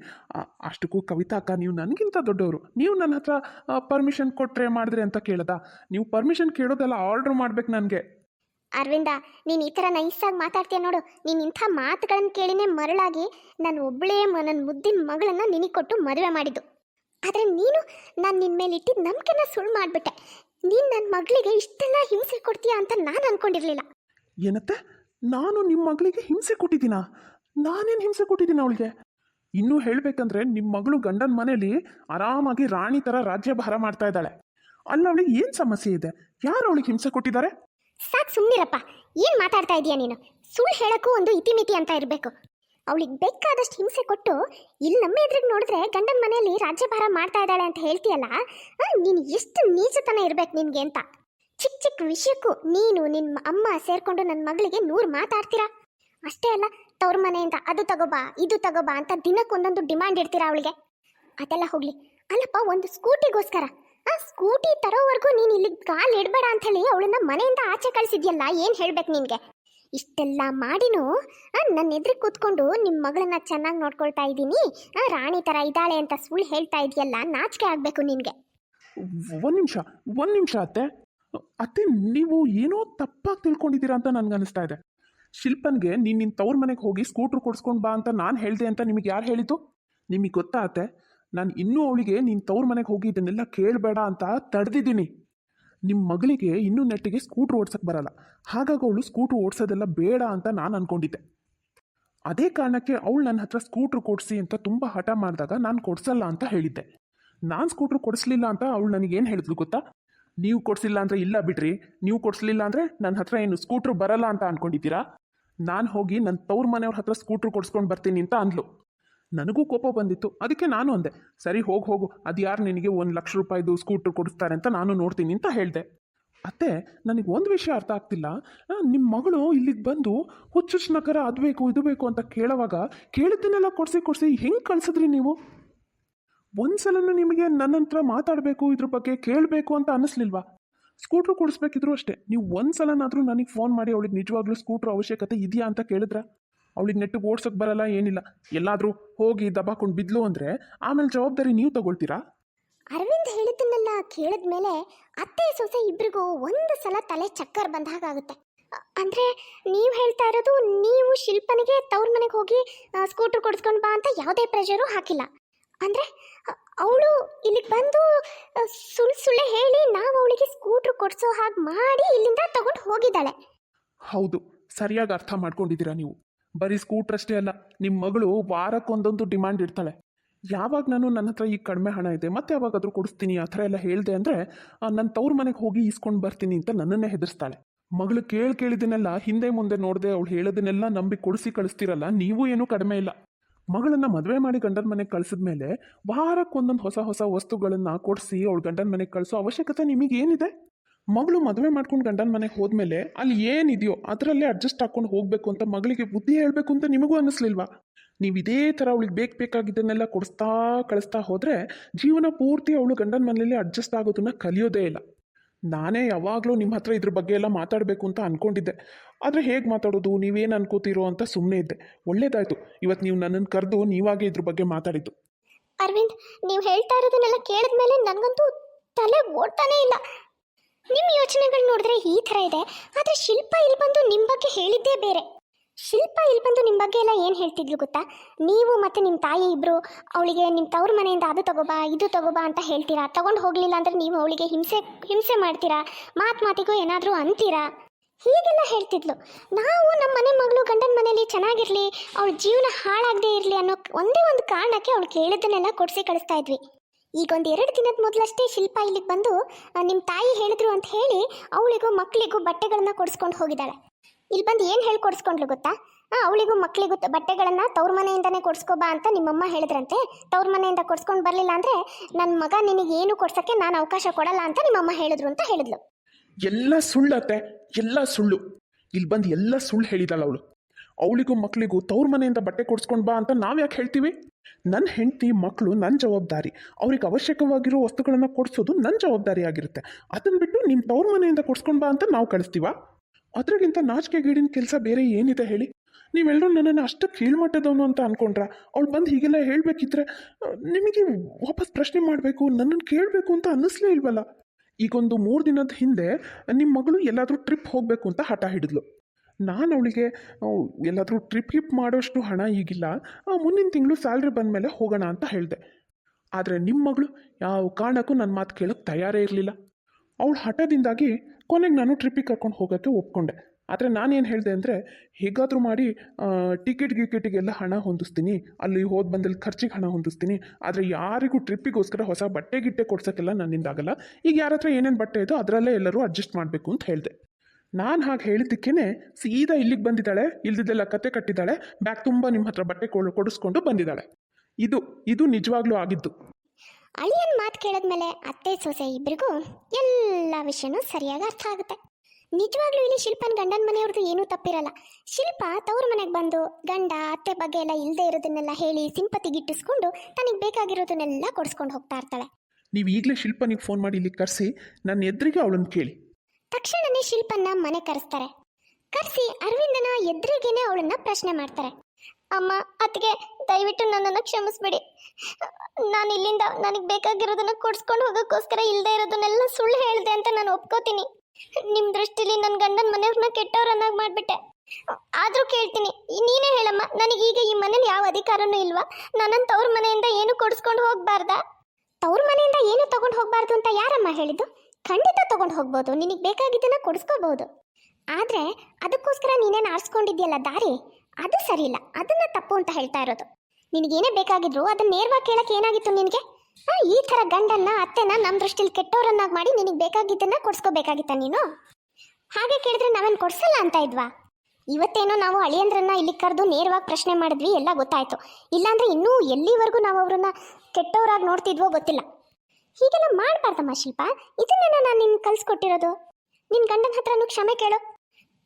[SPEAKER 2] ಅಷ್ಟಕ್ಕೂ ಕವಿತಾ ಅಕ್ಕ ನೀವು ನನಗಿಂತ ದೊಡ್ಡವರು. ನೀವು ನನ್ನ ಹತ್ರ ಪರ್ಮಿಷನ್ ಕೊಟ್ಟರೆ ಮಾಡಿದ್ರೆ ಅಂತ ಕೇಳದ? ನೀವು ಪರ್ಮಿಷನ್ ಕೇಳೋದೆಲ್ಲ ಆರ್ಡರ್ ಮಾಡ್ಬೇಕು ನನಗೆ.
[SPEAKER 1] ಅರವಿಂದ ನೀನು ಈ ಥರ ನೈಸಾಗಿ ಮಾತಾಡ್ತೀಯ ನೋಡು. ನೀನು ಇಂಥ ಮಾತುಗಳನ್ನು ಕೇಳಿನೇ ಮರಳಾಗಿ ನಾನು ಒಬ್ಬಳೇ ನನ್ನ ಮುದ್ದಿನ ಮಗಳನ್ನು ನಿನಗೆ ಕೊಟ್ಟು ಮದುವೆ ಮಾಡಿದ್ದು. ಆದರೆ ನೀನು ನಾನು ನಿನ್ನ ಮೇಲೆ ಇಟ್ಟಿದ್ದ ನಂಬಿಕೆನ ಸುಳ್ಳು ಮಾಡಿಬಿಟ್ಟೆ. ನೀನು ನನ್ನ ಮಗಳಿಗೆ ಇಷ್ಟೆಲ್ಲ ಹಿಂಸೆ ಕೊಡ್ತೀಯಾ ಅಂತ ನಾನು ಅಂದ್ಕೊಂಡಿರಲಿಲ್ಲ
[SPEAKER 2] ಏನತ್ತೆ? ನಾನು ನಿಮ್ಮ ಮಗಳಿಗೆ ಹಿಂಸೆ ಕೊಟ್ಟಿದ್ದೀನಾ? ನಾನೇನು ಹಿಂಸೆ ಕೊಟ್ಟಿದ್ದೀನಿ ಅವಳಿಗೆ? ಇನ್ನೂ ಹೇಳಬೇಕಂದ್ರೆ ನಿಮ್ಮ ಮಗಳು ಗಂಡನ ಮನೆಯಲ್ಲಿ ಆರಾಮಾಗಿ ರಾಣಿ ಥರ ರಾಜ್ಯಭಾರ ಮಾಡ್ತಾ ಇದ್ದಾಳೆ. ಅಲ್ಲ ಅವಳಿಗೆ ಏನು ಸಮಸ್ಯೆ ಇದೆ? ಯಾರು ಅವಳಿಗೆ ಹಿಂಸೆ ಕೊಟ್ಟಿದ್ದಾರೆ?
[SPEAKER 1] ಸಾಕು ಸುಮ್ಮನಿರಪ್ಪ ಏನು ಮಾತಾಡ್ತಾ ಇದೀಯ ನೀನು? ಸುಳ್ಳು ಹೇಳೋಕ್ಕೂ ಒಂದು ಇತಿಮಿತಿ ಅಂತ ಇರಬೇಕು. ಅವಳಿಗೆ ಬೇಕಾದಷ್ಟು ಹಿಂಸೆ ಕೊಟ್ಟು ಇಲ್ಲಿ ನಮ್ಮ ಎದುರಿಗೆ ನೋಡಿದ್ರೆ ಗಂಡನ ಮನೆಯಲ್ಲಿ ರಾಜ್ಯಭಾರ ಮಾಡ್ತಾ ಇದ್ದಾಳೆ ಅಂತ ಹೇಳ್ತೀಯಲ್ಲ ನೀನು ಎಷ್ಟು ನೀಚತನ ಇರ್ಬೇಕು ನಿನಗೆ ಅಂತ. ಚಿಕ್ಕ ಚಿಕ್ಕ ವಿಷಯಕ್ಕೂ ನೀನು ನಿನ್ನ ಅಮ್ಮ ಸೇರ್ಕೊಂಡು ನನ್ನ ಮಗಳಿಗೆ ನೂರು ಮಾತಾಡ್ತೀರಾ? ಅಷ್ಟೇ ಅಲ್ಲ, ತವ್ರ ಮನೆಯಿಂದ ಅದು ತಗೋಬಾ, ಇದು ತಗೋಬಾ ಅಂತ ದಿನಕ್ಕೊಂದೊಂದು ಡಿಮ್ಯಾಂಡ್ ಇಡ್ತೀರಾ ಅವಳಿಗೆ? ಅದೆಲ್ಲ ಹೋಗ್ಲಿ. ಅಲ್ಲಪ್ಪ, ಒಂದು ಸ್ಕೂಟಿಗೋಸ್ಕರ. ಆ, ಸ್ಕೂಟಿ ತರೋವರೆಗೂ ನೀನು ಇಲ್ಲಿಗೆ ಕಾಲು ಇಡಬೇಡ ಅಂತ ಹೇಳಿ ಅವಳನ್ನ ಮನೆಯಿಂದ ಆಚೆ ಕಳಿಸಿದ್ಯಲ್ಲ, ಏನು ಹೇಳ್ಬೇಕು ನಿನಗೆ? ಇಷ್ಟೆಲ್ಲ ಮಾಡಿನೂ ನನ್ನ ಎದುರು ಕೂತ್ಕೊಂಡು ನಿಮ್ಮ ಮಗಳನ್ನ ಚೆನ್ನಾಗಿ ನೋಡ್ಕೊಳ್ತಾ ಇದ್ದೀನಿ. ರಾಣಿ ಥರ ಇದ್ದಾಳೆ ಅಂತ ಸುಳ್ಳು ಹೇಳ್ತಾ ಇದೆಯಲ್ಲ, ನಾಚಿಕೆ ಆಗಬೇಕು ನಿನಗೆ.
[SPEAKER 2] ಒಂದು ನಿಮಿಷ ಒಂದು ನಿಮಿಷ ಅತ್ತೆ. ಅತ್ತೆ, ನೀವು ಏನೋ ತಪ್ಪಾಗಿ ತಿಳ್ಕೊಂಡಿದ್ದೀರಾ ಅಂತ ನನಗೆ ಅನಿಸ್ತಾ ಇದೆ. ಶಿಲ್ಪನ್ಗೆ ನೀನು ನಿನ್ನ ತವ್ರ ಮನೆಗೆ ಹೋಗಿ ಸ್ಕೂಟ್ರ್ ಕೊಡ್ಸ್ಕೊಂಡು ಬಾ ಅಂತ ನಾನು ಹೇಳಿದೆ ಅಂತ ನಿಮಗೆ ಯಾರು ಹೇಳಿದ್ದು? ನಿಮಗೆ ಗೊತ್ತಾ ಅತ್ತೆ? ನಾನು ಇನ್ನೂ ಅವಳಿಗೆ ನಿನ್ನ ತವ್ರ ಮನೆಗೆ ಹೋಗಿ ಇದನ್ನೆಲ್ಲ ಕೇಳಬೇಡ ಅಂತ ತಡೆದಿದ್ದೀನಿ. ನಿಮ್ಮ ಮಗಳಿಗೆ ಇನ್ನೂ ನೆಟ್ಟಿಗೆ ಸ್ಕೂಟ್ರ್ ಓಡ್ಸಕ್ಕೆ ಬರಲ್ಲ. ಹಾಗಾಗಿ ಅವಳು ಸ್ಕೂಟ್ರ್ ಓಡಿಸೋದೆಲ್ಲ ಬೇಡ ಅಂತ ನಾನು ಅಂದ್ಕೊಂಡಿದ್ದೆ ಅದೇ ಕಾರಣಕ್ಕೆ ಅವಳು ನನ್ನ ಹತ್ರ ಸ್ಕೂಟ್ರ್ ಕೊಡಿಸಿ ಅಂತ ತುಂಬ ಹಠ ಮಾಡಿದಾಗ ನಾನು ಕೊಡಿಸಲ್ಲ ಅಂತ ಹೇಳಿದ್ದೆ. ನಾನು ಸ್ಕೂಟ್ರ್ ಕೊಡಿಸ್ಲಿಲ್ಲ ಅಂತ ಅವಳು ನನಗೇನು ಹೇಳಿದ್ಲು ಗೊತ್ತಾ? ನೀವು ಕೊಡಿಸಿಲ್ಲ ಅಂದರೆ ಇಲ್ಲ ಬಿಡ್ರಿ. ನೀವು ಕೊಡಿಸ್ಲಿಲ್ಲ ಅಂದರೆ ನನ್ನ ಹತ್ರ ಏನು ಸ್ಕೂಟ್ರ್ ಬರಲ್ಲ ಅಂತ ಅಂದ್ಕೊಂಡಿದ್ದೀರಾ ನಾನು ಹೋಗಿ ನನ್ನ ತವ್ರ ಮನೆಯವ್ರ ಹತ್ರ ಸ್ಕೂಟ್ರ್ ಕೊಡಿಸ್ಕೊಂಡು ಬರ್ತೀನಿ ಅಂತ ಅಂದ್ಲು. ನನಗೂ ಕೋಪ ಬಂದಿತ್ತು. ಅದಕ್ಕೆ ನಾನು ಅಂದೆ, ಸರಿ, ಹೋಗಿ, ಹೋಗು. ಅದು ಯಾರು ನಿನಗೆ ಒಂದು ಲಕ್ಷ ರೂಪಾಯಿದು ಸ್ಕೂಟರ್ ಕೊಡಿಸ್ತಾರೆ ಅಂತ ನಾನು ನೋಡ್ತೀನಿ ಅಂತ ಹೇಳಿದೆ. ಅತ್ತೆ, ನನಗೆ ಒಂದು ವಿಷಯ ಅರ್ಥ ಆಗ್ತಿಲ್ಲ. ನಿಮ್ಮ ಮಗಳು ಇಲ್ಲಿಗೆ ಬಂದು ಹುಚ್ಚುಚ್ಚು ನಗರ ಅದು ಬೇಕು, ಇದು ಬೇಕು ಅಂತ ಕೇಳುವಾಗ ಕೇಳಿದ್ದನ್ನೆಲ್ಲ ಕೊಡಿಸಿ ಕೊಡಿಸಿ ಹೆಂಗೆ ಕಳಿಸಿದ್ರಿ ನೀವು? ಒಂದ್ಸಲನೂ ನಿಮಗೆ ನನ್ನ ಹತ್ರ ಮಾತಾಡಬೇಕು, ಇದ್ರ ಬಗ್ಗೆ ಕೇಳಬೇಕು ಅಂತ ಅನ್ನಿಸ್ಲಿಲ್ವಾ ಸ್ಕೂಟ್ರು ಕೊಡಿಸ್ಬೇಕಿದ್ರು ಅಷ್ಟೇ. ನೀವು ಒಂದ್ಸಲನಾದರೂ ನನಗೆ ಫೋನ್ ಮಾಡಿ, ಅವಳಿಗೆ ನಿಜವಾಗ್ಲೂ ಸ್ಕೂಟ್ರ್ ಅವಶ್ಯಕತೆ ಇದೆಯಾ ಅಂತ ಕೇಳಿದ್ರ? ಅವಳಿಗೆ ನೆಟ್ಟಿಗೆ ಓಡ್ಸೋಕೆ ಬರಲ್ಲ ಏನಿಲ್ಲ. ಎಲ್ಲಾದರೂ ಹೋಗಿ ದಬಾಕೊಂಡು ಬಿದ್ಲು ಅಂದರೆ ಆಮೇಲೆ ಜವಾಬ್ದಾರಿ ನೀವು ತಗೊಳ್ತೀರಾ?
[SPEAKER 1] ಅರವಿಂದ್ ಹೇಳಿದ್ದನ್ನೆಲ್ಲ ಕೇಳಿದ್ಮೇಲೆ ಅತ್ತೆ ಸೊಸೆ ಇಬ್ರಿಗೂ ಒಂದು ಸಲ ತಲೆ ಚಕ್ಕರ್ ಬಂದ ಹಾಗಾಗುತ್ತೆ ಅಂದ್ರೆ ನೀವು ಹೇಳ್ತಾ ಇರೋದು ನೀವು ಶಿಲ್ಪನಿಗೆ ತವ್ರ ಮನೆಗೆ ಹೋಗಿ ಸ್ಕೂಟರ್ ಕೊಡಿಸ್ಕೊಂಡು ಬಾ ಅಂತ ಯಾವುದೇ ಪ್ರೆಷರು ಹಾಕಿಲ್ಲ. ಅಂದ್ರೆ ಅವಳು ಇಲ್ಲಿಗೆ ಬಂದು ಸುಳ್ ಸುಳ್ಳು ಸುಳ್ಳೆ ಹೇಳಿ ನಾವು ಅವಳಿಗೆ ಸ್ಕೂಟ್ರ್ ಕೊಡಿಸೋ ಹಾಗೆ ಮಾಡಿ ಇಲ್ಲಿಂದ ತಗೊಂಡು ಹೋಗಿದ್ದಾಳೆ.
[SPEAKER 2] ಹೌದು ಸರಿಯಾಗಿ ಅರ್ಥ ಮಾಡ್ಕೊಂಡಿದ್ದೀರಾ ನೀವು? ಬರೀ ಸ್ಕೂಟ್ರಷ್ಟೇ ಅಲ್ಲ ನಿಮ್ಮ ಮಗಳು ವಾರಕ್ಕೊಂದೊಂದು ಡಿಮ್ಯಾಂಡ್ ಇಡ್ತಾಳೆ. ಯಾವಾಗ ನಾನು ನನ್ನ ಹತ್ರ ಈಗ ಕಡಿಮೆ ಹಣ ಇದೆ, ಮತ್ತೆ ಯಾವಾಗಾದರೂ ಕೊಡಿಸ್ತೀನಿ, ಆ ಥರ ಎಲ್ಲ ಹೇಳಿದೆ ಅಂದರೆ ನನ್ನ ತವ್ರ ಮನೆಗೆ ಹೋಗಿ ಈಸ್ಕೊಂಡು ಬರ್ತೀನಿ ಅಂತ ನನ್ನನ್ನೇ ಹೆದರ್ಸ್ತಾಳೆ. ಮಗಳು ಕೇಳಿ ಕೇಳಿದ್ದನ್ನೆಲ್ಲ ಹಿಂದೆ ಮುಂದೆ ನೋಡದೆ ಅವಳು ಹೇಳೋದನ್ನೆಲ್ಲ ನಂಬಿ ಕೊಡಿಸಿ ಕಳಿಸ್ತಿರಲ್ಲ, ನೀವು ಏನೂ ಕಡಿಮೆ ಇಲ್ಲ. ಮಗಳನ್ನ ಮದುವೆ ಮಾಡಿ ಗಂಡನ ಮನೆಗೆ ಕಳಿಸಿದ ಮೇಲೆ ವಾರಕ್ಕೊಂದೊಂದು ಹೊಸ ಹೊಸ ವಸ್ತುಗಳನ್ನು ಕೊಡಿಸಿ ಅವಳು ಗಂಡನ ಮನೆಗೆ ಕಳಿಸೋ ಅವಶ್ಯಕತೆ ನಿಮಗೆ ಏನಿದೆ? ಮಗಳು ಮದುವೆ ಮಾಡ್ಕೊಂಡು ಗಂಡನ ಮನೆಗೆ ಹೋದ್ಮೇಲೆ ಅಲ್ಲಿ ಏನಿದೆಯೋ ಅದರಲ್ಲೇ ಅಡ್ಜಸ್ಟ್ ಹಾಕೊಂಡು ಹೋಗಬೇಕು ಅಂತ ಮಗಳಿಗೆ ಬುದ್ಧಿ ಹೇಳಬೇಕು ಅಂತ ನಿಮಗೂ ಅನ್ನಿಸ್ಲಿಲ್ವಾ? ನೀವು ಇದೇ ಥರ ಅವಳಿಗೆ ಬೇಕು ಬೇಕಾಗಿದ್ದನ್ನೆಲ್ಲ ಕೊಡಿಸ್ತಾ ಕಳಿಸ್ತಾ ಹೋದರೆ ಜೀವನ ಪೂರ್ತಿ ಅವಳು ಗಂಡನ ಮನೆಯಲ್ಲಿ ಅಡ್ಜಸ್ಟ್ ಆಗೋದನ್ನ ಕಲಿಯೋದೇ ಇಲ್ಲ. ನಾನೇ ಯಾವಾಗಲೂ ನಿಮ್ಮ ಹತ್ರ ಇದ್ರ ಬಗ್ಗೆ ಎಲ್ಲ ಮಾತಾಡಬೇಕು ಅಂತ ಅಂದ್ಕೊಂಡಿದ್ದೆ ಆದರೆ ಹೇಗೆ ಮಾತಾಡೋದು? ನೀವೇನು ಅನ್ಕೋತೀರೋ ಅಂತ ಸುಮ್ಮನೆ ಇದ್ದೆ. ಒಳ್ಳೇದಾಯಿತು. ಇವತ್ತು ನೀವು ನನ್ನನ್ನು ಕರೆದು ನೀವಾಗೆ ಇದ್ರ ಬಗ್ಗೆ ಮಾತಾಡಿದ್ದು.
[SPEAKER 1] ಅರವಿಂದ್, ನೀವು ಹೇಳ್ತಾ ಇರೋದನ್ನೆಲ್ಲ ಕೇಳಿದ್ಮೇಲೆ ನನಗಂತೂ ತಲೆ ಓಡ್ತಾನೇ ಇಲ್ಲ. ನಿಮ್ಮ ಯೋಚನೆಗಳು ನೋಡಿದ್ರೆ ಈ ಥರ ಇದೆ. ಆದರೆ ಶಿಲ್ಪ ಇಲ್ಲಿ ಬಂದು ನಿಮ್ಮ ಬಗ್ಗೆ ಹೇಳಿದ್ದೇ ಬೇರೆ. ಶಿಲ್ಪ ಇಲ್ಲಿ ಬಂದು ನಿಮ್ಮ ಬಗ್ಗೆ ಎಲ್ಲ ಏನು ಹೇಳ್ತಿದ್ಲು ಗೊತ್ತಾ? ನೀವು ಮತ್ತು ನಿಮ್ಮ ತಾಯಿ ಇಬ್ಬರು ಅವಳಿಗೆ ನಿಮ್ಮ ತವ್ರ ಮನೆಯಿಂದ ಅದು ತಗೋಬಾ, ಇದು ತಗೋಬಾ ಅಂತ ಹೇಳ್ತೀರಾ? ತಗೊಂಡು ಹೋಗಲಿಲ್ಲ ಅಂದರೆ ನೀವು ಅವಳಿಗೆ ಹಿಂಸೆ ಹಿಂಸೆ ಮಾಡ್ತೀರಾ? ಮಾತು ಮಾತಿಗೂ ಏನಾದರೂ ಅಂತೀರಾ? ಹೀಗೆಲ್ಲ ಹೇಳ್ತಿದ್ಲು. ನಾವು ನಮ್ಮ ಮನೆ ಮಗಳು ಗಂಡನ ಮನೆಯಲ್ಲಿ ಚೆನ್ನಾಗಿರಲಿ, ಅವಳ ಜೀವನ ಹಾಳಾಗದೇ ಇರಲಿ ಅನ್ನೋ ಒಂದೇ ಒಂದು ಕಾರಣಕ್ಕೆ ಅವಳು ಕೇಳಿದ್ದನ್ನೆಲ್ಲ ಕೊಡಿಸಿ ಕಳಿಸ್ತಾ ಇದ್ವಿ. ಈಗ ಒಂದು ಎರಡು ದಿನದ ಮೊದಲಷ್ಟೇ ಶಿಲ್ಪ ಇಲ್ಲಿಗೆ ಬಂದು ನಿಮ್ಮ ತಾಯಿ ಹೇಳಿದ್ರು ಅಂತ ಹೇಳಿ ಅವಳಿಗೂ ಮಕ್ಕಳಿಗೂ ಬಟ್ಟೆಗಳನ್ನ ಕೊಡಿಸ್ಕೊಂಡು ಹೋಗಿದ್ದಾಳೆ. ಇಲ್ಲಿ ಬಂದು ಏನು ಹೇಳಿ ಕೊಡಿಸ್ಕೊಂಡ್ಲು ಗೊತ್ತಾ? ಅವಳಿಗೂ ಮಕ್ಕಳಿಗೂ ಬಟ್ಟೆಗಳನ್ನು ತವ್ರ ಮನೆಯಿಂದನೇ ಕೊಡಿಸ್ಕೊಬಾ ಅಂತ ನಿಮ್ಮಮ್ಮ ಹೇಳಿದ್ರಂತೆ. ತವ್ರ ಮನೆಯಿಂದ ಕೊಡ್ಸ್ಕೊಂಡು ಬರಲಿಲ್ಲ ಅಂದರೆ ನನ್ನ ಮಗ ನಿನಗೆ ಏನು ಕೊಡ್ಸೋಕ್ಕೆ ನಾನು ಅವಕಾಶ ಕೊಡಲ್ಲ ಅಂತ ನಿಮ್ಮಮ್ಮ ಹೇಳಿದ್ರು ಅಂತ ಹೇಳಿದ್ಲು.
[SPEAKER 2] ಎಲ್ಲ ಸುಳ್ಳತ್ತೆ, ಎಲ್ಲ ಸುಳ್ಳು. ಇಲ್ಲಿ ಬಂದು ಎಲ್ಲ ಸುಳ್ಳು ಹೇಳಿದಳು ಅವಳು. ಅವಳಿಗೂ ಮಕ್ಕಳಿಗೂ ತವ್ರ ಮನೆಯಿಂದ ಬಟ್ಟೆ ಕೊಡ್ಸ್ಕೊಂಡು ಬಾ ಅಂತ ನಾವು ಯಾಕೆ ಹೇಳ್ತೀವಿ? ನನ್ನ ಹೆಂಡತಿ ಮಕ್ಕಳು ನನ್ನ ಜವಾಬ್ದಾರಿ. ಅವ್ರಿಗೆ ಅವಶ್ಯಕವಾಗಿರೋ ವಸ್ತುಗಳನ್ನು ಕೊಡಿಸೋದು ನನ್ನ ಜವಾಬ್ದಾರಿ ಆಗಿರುತ್ತೆ. ಅದನ್ನು ಬಿಟ್ಟು ನಿಮ್ಮ ತವ್ರ ಮನೆಯಿಂದ ಕೊಡ್ಸ್ಕೊಂಡು ಬಾ ಅಂತ ನಾವು ಕಳಿಸ್ತೀವ? ನಾಚಿಕೆ ಗೀಡಿನ ಕೆಲಸ ಬೇರೆ ಏನಿದೆ ಹೇಳಿ? ನೀವೆಲ್ಲರೂ ನನ್ನನ್ನು ಅಷ್ಟು ಕೀಳ್ಮಟ್ಟದವನು ಅಂತ ಅನ್ಕೊಂಡ್ರ? ಅವಳು ಬಂದು ಹೀಗೆಲ್ಲ ಹೇಳಬೇಕಿದ್ರೆ, ನಿಮಗೆ ವಾಪಸ್ ಪ್ರಶ್ನೆ ಮಾಡಬೇಕು ನನ್ನನ್ನು ಕೇಳಬೇಕು ಅಂತ ಅನ್ನಿಸ್ಲೇ ಇಲ್ವಲ್ಲ? ಈಗೊಂದು ಮೂರು ದಿನದ ಹಿಂದೆ ನಿಮ್ಮ ಮಗಳು ಎಲ್ಲಾದರೂ ಟ್ರಿಪ್ ಹೋಗಬೇಕು ಅಂತ ಹಠ ಹಿಡಿದ್ಲು. ನಾನು ಅವಳಿಗೆ ಎಲ್ಲಾದರೂ ಟ್ರಿಪ್ ಗಿಪ್ ಮಾಡೋಷ್ಟು ಹಣ ಈಗಿಲ್ಲ. ಮುಂದಿನ ತಿಂಗಳು ಸ್ಯಾಲ್ರಿ ಬಂದಮೇಲೆ ಹೋಗೋಣ ಅಂತ ಹೇಳಿದೆ. ಆದರೆ ನಿಮ್ಮ ಮಗಳು ಯಾವ ಕಾರಣಕ್ಕೂ ನನ್ನ ಮಾತು ಕೇಳೋಕ್ಕೆ ತಯಾರೇ ಇರಲಿಲ್ಲ. ಅವಳ ಹಠದಿಂದಾಗಿ ಕೊನೆಗೆ ನಾನು ಟ್ರಿಪ್ಪಿಗೆ ಕರ್ಕೊಂಡು ಹೋಗೋಕ್ಕೆ ಒಪ್ಕೊಂಡೆ. ಆದರೆ ನಾನೇನು ಹೇಳಿದೆ ಅಂದರೆ, ಹೇಗಾದರೂ ಮಾಡಿ ಟಿಕೆಟ್ ಗಿಕೆಟಿಗೆಲ್ಲ ಹಣ ಹೊಂದಿಸ್ತೀನಿ. ಅಲ್ಲಿ ಹೋದ ಬಂದಲ್ಲಿ ಖರ್ಚಿಗೆ ಹಣ ಹೊಂದಿಸ್ತೀನಿ. ಆದರೆ ಯಾರಿಗೂ ಟ್ರಿಪ್ಪಿಗೋಸ್ಕರ ಹೊಸ ಬಟ್ಟೆ ಗಿಟ್ಟೆ ಕೊಡ್ಸೋಕ್ಕೆಲ್ಲ ನನ್ನಿಂದಾಗಲ್ಲ. ಈಗ ಯಾರ ಹತ್ರ ಏನೇನು ಬಟ್ಟೆ ಇದೋ ಅದರಲ್ಲೇ ಎಲ್ಲರೂ ಅಡ್ಜಸ್ಟ್ ಮಾಡಬೇಕು ಅಂತ ಹೇಳಿದೆ. ನಾನು ಹಾಗೆ ಹೇಳಿದ್ದಕ್ಕೇ ಸೀದಾ ಇಲ್ಲಿಗೆ ಬಂದಿದ್ದಾಳೆ ಇಲ್ದಿದ್ದೆಲ್ಲ ಕತೆ ಕಟ್ಟಿದ್ದಾಳೆ ಬ್ಯಾಗ್ ತುಂಬ ನಿಮ್ಮ ಹತ್ರ ಬಟ್ಟೆ ಕೊಡು ಕೊಡಿಸ್ಕೊಂಡು ಬಂದಿದ್ದಾಳೆ. ಇದು ಇದು ನಿಜವಾಗ್ಲೂ ಆಗಿದ್ದು.
[SPEAKER 1] ಅಳಿಯನ್ ಮಾತು ಕೇಳಿದ್ಮೇಲೆ ಅತ್ತೆ ಸೊಸೆ ಇಬ್ಬರಿಗೂ ಎಲ್ಲ ವಿಷಯನೂ ಸರಿಯಾಗಿ ಅರ್ಥ ಆಗುತ್ತೆ. ನಿಜವಾಗ್ಲೂ ಇಲ್ಲಿ ಶಿಲ್ಪನ್ ಗಂಡನ ಮನೆಯವ್ರದ್ದು ಏನೂ ತಪ್ಪಿರಲ್ಲ. ಶಿಲ್ಪ ತವ್ರ ಮನೆಗೆ ಬಂದು ಗಂಡ ಅತ್ತೆ ಬಗ್ಗೆ ಎಲ್ಲ ಇಲ್ಲದೆ ಇರೋದನ್ನೆಲ್ಲ ಹೇಳಿ ಸಿಂಪತಿ ಗಿಟ್ಟಿಸ್ಕೊಂಡು ತನಗೆ ಬೇಕಾಗಿರೋದನ್ನೆಲ್ಲ ಕೊಡಿಸ್ಕೊಂಡು ಹೋಗ್ತಾ ಇರ್ತಾಳೆ.
[SPEAKER 2] ನೀವು ಈಗಲೇ ಶಿಲ್ಪನಿಗೆ ಫೋನ್ ಮಾಡಿ ಇಲ್ಲಿ ಕರೆಸಿ ನನ್ನ ಎದುರಿಗೆ ಅವಳನ್ನು ಕೇಳಿ.
[SPEAKER 1] ತಕ್ಷಣನೇ ಶಿಲ್ಪನ್ನ ಮನೆ ಕರೆಸ್ತಾರೆ. ಕರೆಸಿ ಅರವಿಂದನ ಎದುರಿಗೇನೆ ಅವಳನ್ನ ಪ್ರಶ್ನೆ ಮಾಡ್ತಾರೆ. ಅಮ್ಮ ಅದಕ್ಕೆ ದಯವಿಟ್ಟು ನನ್ನನ್ನು ಕ್ಷಮಿಸ್ಬಿಡಿ. ನಾನು ಇಲ್ಲಿಂದ ನನಗೆ ಬೇಕಾಗಿರೋದನ್ನ ಕೊಡ್ಸ್ಕೊಂಡು ಹೋಗೋಕ್ಕೋಸ್ಕರ ಇಲ್ಲದೆ ಇರೋದನ್ನೆಲ್ಲ ಸುಳ್ಳು ಹೇಳಿದೆ ಅಂತ ನಾನು ಒಪ್ಕೋತೀನಿ. ನಿಮ್ಮ ದೃಷ್ಟಿಲಿ ನನ್ನ ಗಂಡನ ಮನೆಯವ್ರನ್ನ ಕೆಟ್ಟವ್ರನ್ನಾಗಿ ಮಾಡಿಬಿಟ್ಟೆ. ಆದರೂ ಕೇಳ್ತೀನಿ ನೀನೇ ಹೇಳಮ್ಮ ನನಗೀಗ ಈ ಮನೇಲಿ ಯಾವ ಅಧಿಕಾರನೂ ಇಲ್ವಾ? ನನ್ನನ್ನು ತವ್ರ ಮನೆಯಿಂದ ಏನು ಕೊಡಿಸ್ಕೊಂಡು ಹೋಗ್ಬಾರ್ದಾ? ತವ್ರ ಮನೆಯಿಂದ ಏನು ತಗೊಂಡು ಹೋಗಬಾರ್ದು ಅಂತ ಯಾರಮ್ಮ ಹೇಳಿದ್ದು? ಖಂಡಿತ ತಗೊಂಡು ಹೋಗ್ಬೋದು. ನಿನಗೆ ಬೇಕಾಗಿದ್ದನ್ನು ಕೊಡಿಸ್ಕೋಬಹುದು ಆದರೆ ಅದಕ್ಕೋಸ್ಕರ ನೀನೇನು ಆರಿಸ್ಕೊಂಡಿದ್ಯಲ್ಲ ದಾರಿ? ಅದು ಸರಿ ಇಲ್ಲ ಅದನ್ನ ತಪ್ಪು ಅಂತ ಹೇಳ್ತಾ ಇರೋದು. ನಿನಗೇನೇ ಬೇಕಾಗಿದ್ರು ಅದನ್ನ ನೇರವಾಗಿ ಕೇಳಕ್ಕೆ ಏನಾಗಿತ್ತು ನಿನಗೆ? ಹಾಂ ಈ ಥರ ಗಂಡನ್ನ, ಅತ್ತೆನ ನಮ್ಮ ದೃಷ್ಟಿಲಿ ಕೆಟ್ಟವರನ್ನಾಗಿ ಮಾಡಿ ನಿನಗೆ ಬೇಕಾಗಿದ್ದನ್ನು ಕೊಡಿಸ್ಕೋಬೇಕಾಗಿತ್ತ ನೀನು? ಹಾಗೆ ಕೇಳಿದ್ರೆ ನಾವೇನು ಕೊಡಿಸಲ್ಲ ಅಂತ ಇದ್ವಾ? ಇವತ್ತೇನೋ ನಾವು ಅಳಿಯಂದ್ರನ್ನ ಇಲ್ಲಿ ಕರೆದು ನೇರವಾಗಿ ಪ್ರಶ್ನೆ ಮಾಡಿದ್ವಿ, ಎಲ್ಲ ಗೊತ್ತಾಯ್ತು. ಇಲ್ಲಾಂದರೆ ಇನ್ನೂ ಎಲ್ಲಿವರೆಗೂ ನಾವು ಅವ್ರನ್ನ ಕೆಟ್ಟವರಾಗಿ ನೋಡ್ತಿದ್ವೋ ಗೊತ್ತಿಲ್ಲ. ಹೀಗೆಲ್ಲ ಮಾಡಬಾರ್ದಮ್ಮ ಶಿಲ್ಪ? ಇದನ್ನ ನಾನು ನಿನ್ ಕಲ್ಸ್ಕೊಟ್ಟಿರೋದು. ನಿನ್ ಗಂಡನ ಹತ್ರನೂ ಕ್ಷಮೆ ಕೇಳು.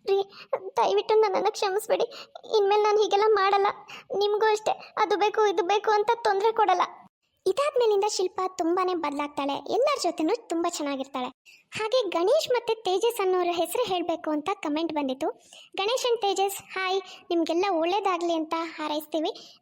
[SPEAKER 1] ರೀ ದಯವಿಟ್ಟು ನನ್ನನ್ನು ಕ್ಷಮಿಸ್ಬೇಡಿ. ಇನ್ಮೇಲೆ ನಾನು ಹೀಗೆಲ್ಲ ಮಾಡಲ್ಲ. ನಿಮಗೂ ಅಷ್ಟೇ. ಅದು ಬೇಕು, ಇದು ಬೇಕು ಅಂತ ತೊಂದರೆ ಕೊಡಲ್ಲ. ಇದಾದ್ಮೇಲಿಂದ ಶಿಲ್ಪ ತುಂಬಾನೇ ಬದಲಾಗ್ತಾಳೆ. ಎಲ್ಲರ ಜೊತೆನೂ ತುಂಬ ಚೆನ್ನಾಗಿರ್ತಾಳೆ. ಹಾಗೆ ಗಣೇಶ್ ಮತ್ತು ತೇಜಸ್ ಅನ್ನೋರ ಹೆಸರು ಹೇಳಬೇಕು ಅಂತ ಕಮೆಂಟ್ ಬಂದಿತ್ತು. Ganesh and Tejas, hi. ನಿಮಗೆಲ್ಲ ಒಳ್ಳೇದಾಗಲಿ ಅಂತ ಹಾರೈಸ್ತೀವಿ.